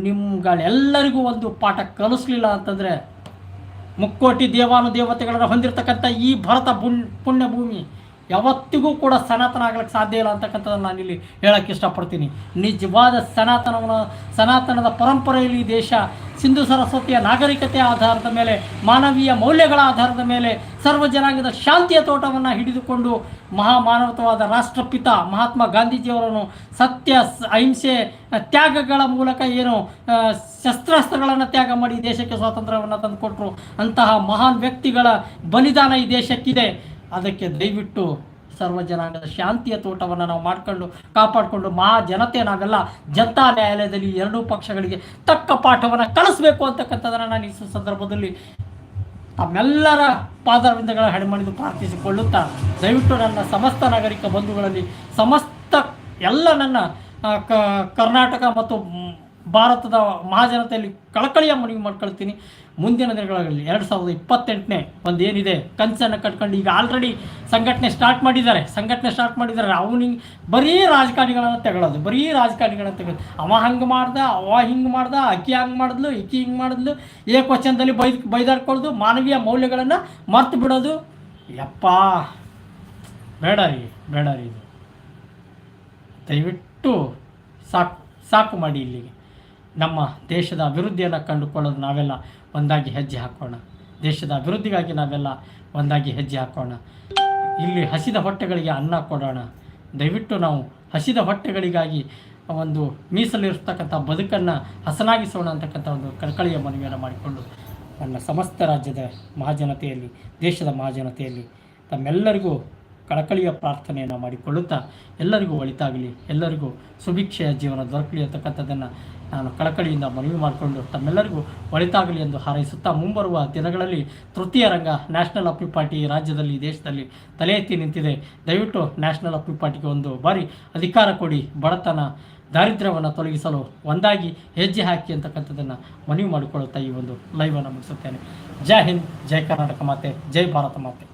ನಿಮ್ಗಳೆಲ್ಲರಿಗೂ ಒಂದು ಪಾಠ ಕಲಿಸ್ಲಿಲ್ಲ ಅಂತಂದರೆ ಮುಕ್ಕೋಟಿ ದೇವಾನು ದೇವತೆಗಳನ್ನು ಹೊಂದಿರತಕ್ಕಂಥ ಈ ಭರತ ಪುಣ್ಯ ಭೂಮಿ ಯಾವತ್ತಿಗೂ ಕೂಡ ಸನಾತನ ಆಗ್ಲಿಕ್ಕೆ ಸಾಧ್ಯ ಇಲ್ಲ ಅಂತಕ್ಕಂಥದ್ದನ್ನು ನಾನಿಲ್ಲಿ ಹೇಳಕ್ಕೆ ಇಷ್ಟಪಡ್ತೀನಿ. ನಿಜವಾದ ಸನಾತನವನ, ಸನಾತನದ ಪರಂಪರೆಯಲ್ಲಿ ದೇಶ ಸಿಂಧು ಸರಸ್ವತಿಯ ನಾಗರಿಕತೆಯ ಆಧಾರದ ಮೇಲೆ, ಮಾನವೀಯ ಮೌಲ್ಯಗಳ ಆಧಾರದ ಮೇಲೆ, ಸರ್ವ ಜನಾಂಗದ ಶಾಂತಿಯ ತೋಟವನ್ನು ಹಿಡಿದುಕೊಂಡು ಮಹಾಮಾನವತವಾದ ರಾಷ್ಟ್ರಪಿತ ಮಹಾತ್ಮ ಗಾಂಧೀಜಿಯವರನ್ನು ಸತ್ಯ ಅಹಿಂಸೆ ತ್ಯಾಗಗಳ ಮೂಲಕ ಏನು ಶಸ್ತ್ರಾಸ್ತ್ರಗಳನ್ನು ತ್ಯಾಗ ಮಾಡಿ ದೇಶಕ್ಕೆ ಸ್ವಾತಂತ್ರ್ಯವನ್ನು ತಂದುಕೊಟ್ರು. ಅಂತಹ ಮಹಾನ್ ವ್ಯಕ್ತಿಗಳ ಬಲಿದಾನ ಈ ದೇಶಕ್ಕಿದೆ. ಅದಕ್ಕೆ ದಯವಿಟ್ಟು ಸರ್ವ ಜನಾಂಗದ ಶಾಂತಿಯ ತೋಟವನ್ನು ನಾವು ಮಾಡಿಕೊಂಡು ಕಾಪಾಡಿಕೊಂಡು ಮಹಾ ಜನತೆ ನಾವೆಲ್ಲ ಜನತಾ ನ್ಯಾಯಾಲಯದಲ್ಲಿ ಎರಡೂ ಪಕ್ಷಗಳಿಗೆ ತಕ್ಕ ಪಾಠವನ್ನು ಕಲಿಸ್ಬೇಕು ಅಂತಕ್ಕಂಥದ್ದನ್ನು ನಾನು ಈ ಸಂದರ್ಭದಲ್ಲಿ ತಮ್ಮೆಲ್ಲರ ಪಾದವಿಂದಗಳ ಹಣಮಣಿದು ಪ್ರಾರ್ಥಿಸಿಕೊಳ್ಳುತ್ತಾ ದಯವಿಟ್ಟು ನನ್ನ ಸಮಸ್ತ ನಾಗರಿಕ ಬಂಧುಗಳಲ್ಲಿ ಸಮಸ್ತ ಎಲ್ಲ ನನ್ನ ಕರ್ನಾಟಕ ಮತ್ತು ಭಾರತದ ಮಹಾಜನತೆಯಲ್ಲಿ ಕಳಕಳಿಯ ಮನವಿ ಮಾಡ್ಕೊಳ್ತೀನಿ. ಮುಂದಿನ ದಿನಗಳಲ್ಲಿ ಎರಡು ಸಾವಿರದ ಇಪ್ಪತ್ತೆಂಟನೇ ಒಂದು ಏನಿದೆ, ಕನಸನ್ನು ಕಟ್ಕೊಂಡು ಈಗ ಆಲ್ರೆಡಿ ಸಂಘಟನೆ ಸ್ಟಾರ್ಟ್ ಮಾಡಿದ್ದಾರೆ. ಸಂಘಟನೆ ಸ್ಟಾರ್ಟ್ ಮಾಡಿದ್ದಾರೆ. ಅವನಿಗೆ ಬರೀ ರಾಜಕಾರಣಿಗಳನ್ನು ತಗೊಳ್ಳೋದು ಬರೀ ರಾಜಕಾರಣಿಗಳನ್ನು ತಗೊಳ್ಳೋದು ಅವ ಹಂಗೆ ಮಾಡ್ದ, ಅವ ಹಿಂಗೆ ಮಾಡ್ದ, ಅಕ್ಕಿ ಹಂಗೆ ಮಾಡಿದ್ಲು, ಇಕ್ಕಿ ಹಿಂಗೆ ಮಾಡಿದ್ಲು, ಏಕವಚನದಲ್ಲಿ ಬೈದ್ ಬೈದಾಡ್ಕೊಳ್ಳೋದು ಮಾನವೀಯ ಮೌಲ್ಯಗಳನ್ನು ಮರ್ತು ಬಿಡೋದು. ಯಪ್ಪ, ಬೇಡ ರೀ ಬೇಡ ರೀ ಇದು. ದಯವಿಟ್ಟು ಸಾಕು ಸಾಕು ಮಾಡಿ ಇಲ್ಲಿಗೆ. ನಮ್ಮ ದೇಶದ ಅಭಿವೃದ್ಧಿಯನ್ನು ಕಂಡುಕೊಳ್ಳೋದು ನಾವೆಲ್ಲ ಒಂದಾಗಿ ಹೆಜ್ಜೆ ಹಾಕೋಣ. ದೇಶದ ಅಭಿವೃದ್ಧಿಗಾಗಿ ನಾವೆಲ್ಲ ಒಂದಾಗಿ ಹೆಜ್ಜೆ ಹಾಕೋಣ. ಇಲ್ಲಿ ಹಸಿದ ಹೊಟ್ಟೆಗಳಿಗೆ ಅನ್ನ ಕೊಡೋಣ. ದಯವಿಟ್ಟು ನಾವು ಹಸಿದ ಹೊಟ್ಟೆಗಳಿಗಾಗಿ ಒಂದು ಮೀಸಲಿರ್ತಕ್ಕಂಥ ಬದುಕನ್ನು ಹಸನಾಗಿಸೋಣ ಅಂತಕ್ಕಂಥ ಒಂದು ಕಳಕಳಿಯ ಮನವಿಯನ್ನು ಮಾಡಿಕೊಂಡು ನನ್ನ ಸಮಸ್ತ ರಾಜ್ಯದ ಮಹಾಜನತೆಯಲ್ಲಿ, ದೇಶದ ಮಹಾಜನತೆಯಲ್ಲಿ ತಮ್ಮೆಲ್ಲರಿಗೂ ಕಳಕಳಿಯ ಪ್ರಾರ್ಥನೆಯನ್ನು ಮಾಡಿಕೊಳ್ಳುತ್ತಾ ಎಲ್ಲರಿಗೂ ಒಳಿತಾಗಲಿ, ಎಲ್ಲರಿಗೂ ಸುಭಿಕ್ಷೆಯ ಜೀವನ ದೊರಕಲಿ ಅಂತಕ್ಕಂಥದ್ದನ್ನು ನಾನು ಕಳಕಳಿಯಿಂದ ಮನವಿ ಮಾಡಿಕೊಂಡು ತಮ್ಮೆಲ್ಲರಿಗೂ ಒಳಿತಾಗಲಿ ಎಂದು ಹಾರೈಸುತ್ತಾ ಮುಂಬರುವ ದಿನಗಳಲ್ಲಿ ತೃತೀಯ ರಂಗ ನ್ಯಾಷನಲ್ ಅಪ್ಪಿ ಪಾರ್ಟಿ ರಾಜ್ಯದಲ್ಲಿ ದೇಶದಲ್ಲಿ ತಲೆ ಎತ್ತಿ ನಿಂತಿದೆ. ದಯವಿಟ್ಟು ನ್ಯಾಷನಲ್ ಅಪ್ಪಿ ಪಾರ್ಟಿಗೆ ಒಂದು ಬಾರಿ ಅಧಿಕಾರ ಕೊಡಿ. ಬಡತನ, ದಾರಿದ್ರ್ಯವನ್ನು ತೊಲಗಿಸಲು ಒಂದಾಗಿ ಹೆಜ್ಜೆ ಹಾಕಿ ಅಂತಕ್ಕಂಥದ್ದನ್ನು ಮನವಿ ಮಾಡಿಕೊಳ್ಳುತ್ತಾ ಈ ಒಂದು ಲೈವನ್ನು ಮುಗಿಸುತ್ತೇನೆ. ಜೈ ಹಿಂದ್, ಜೈ ಕರ್ನಾಟಕ ಮಾತೆ, ಜೈ ಭಾರತ ಮಾತೆ.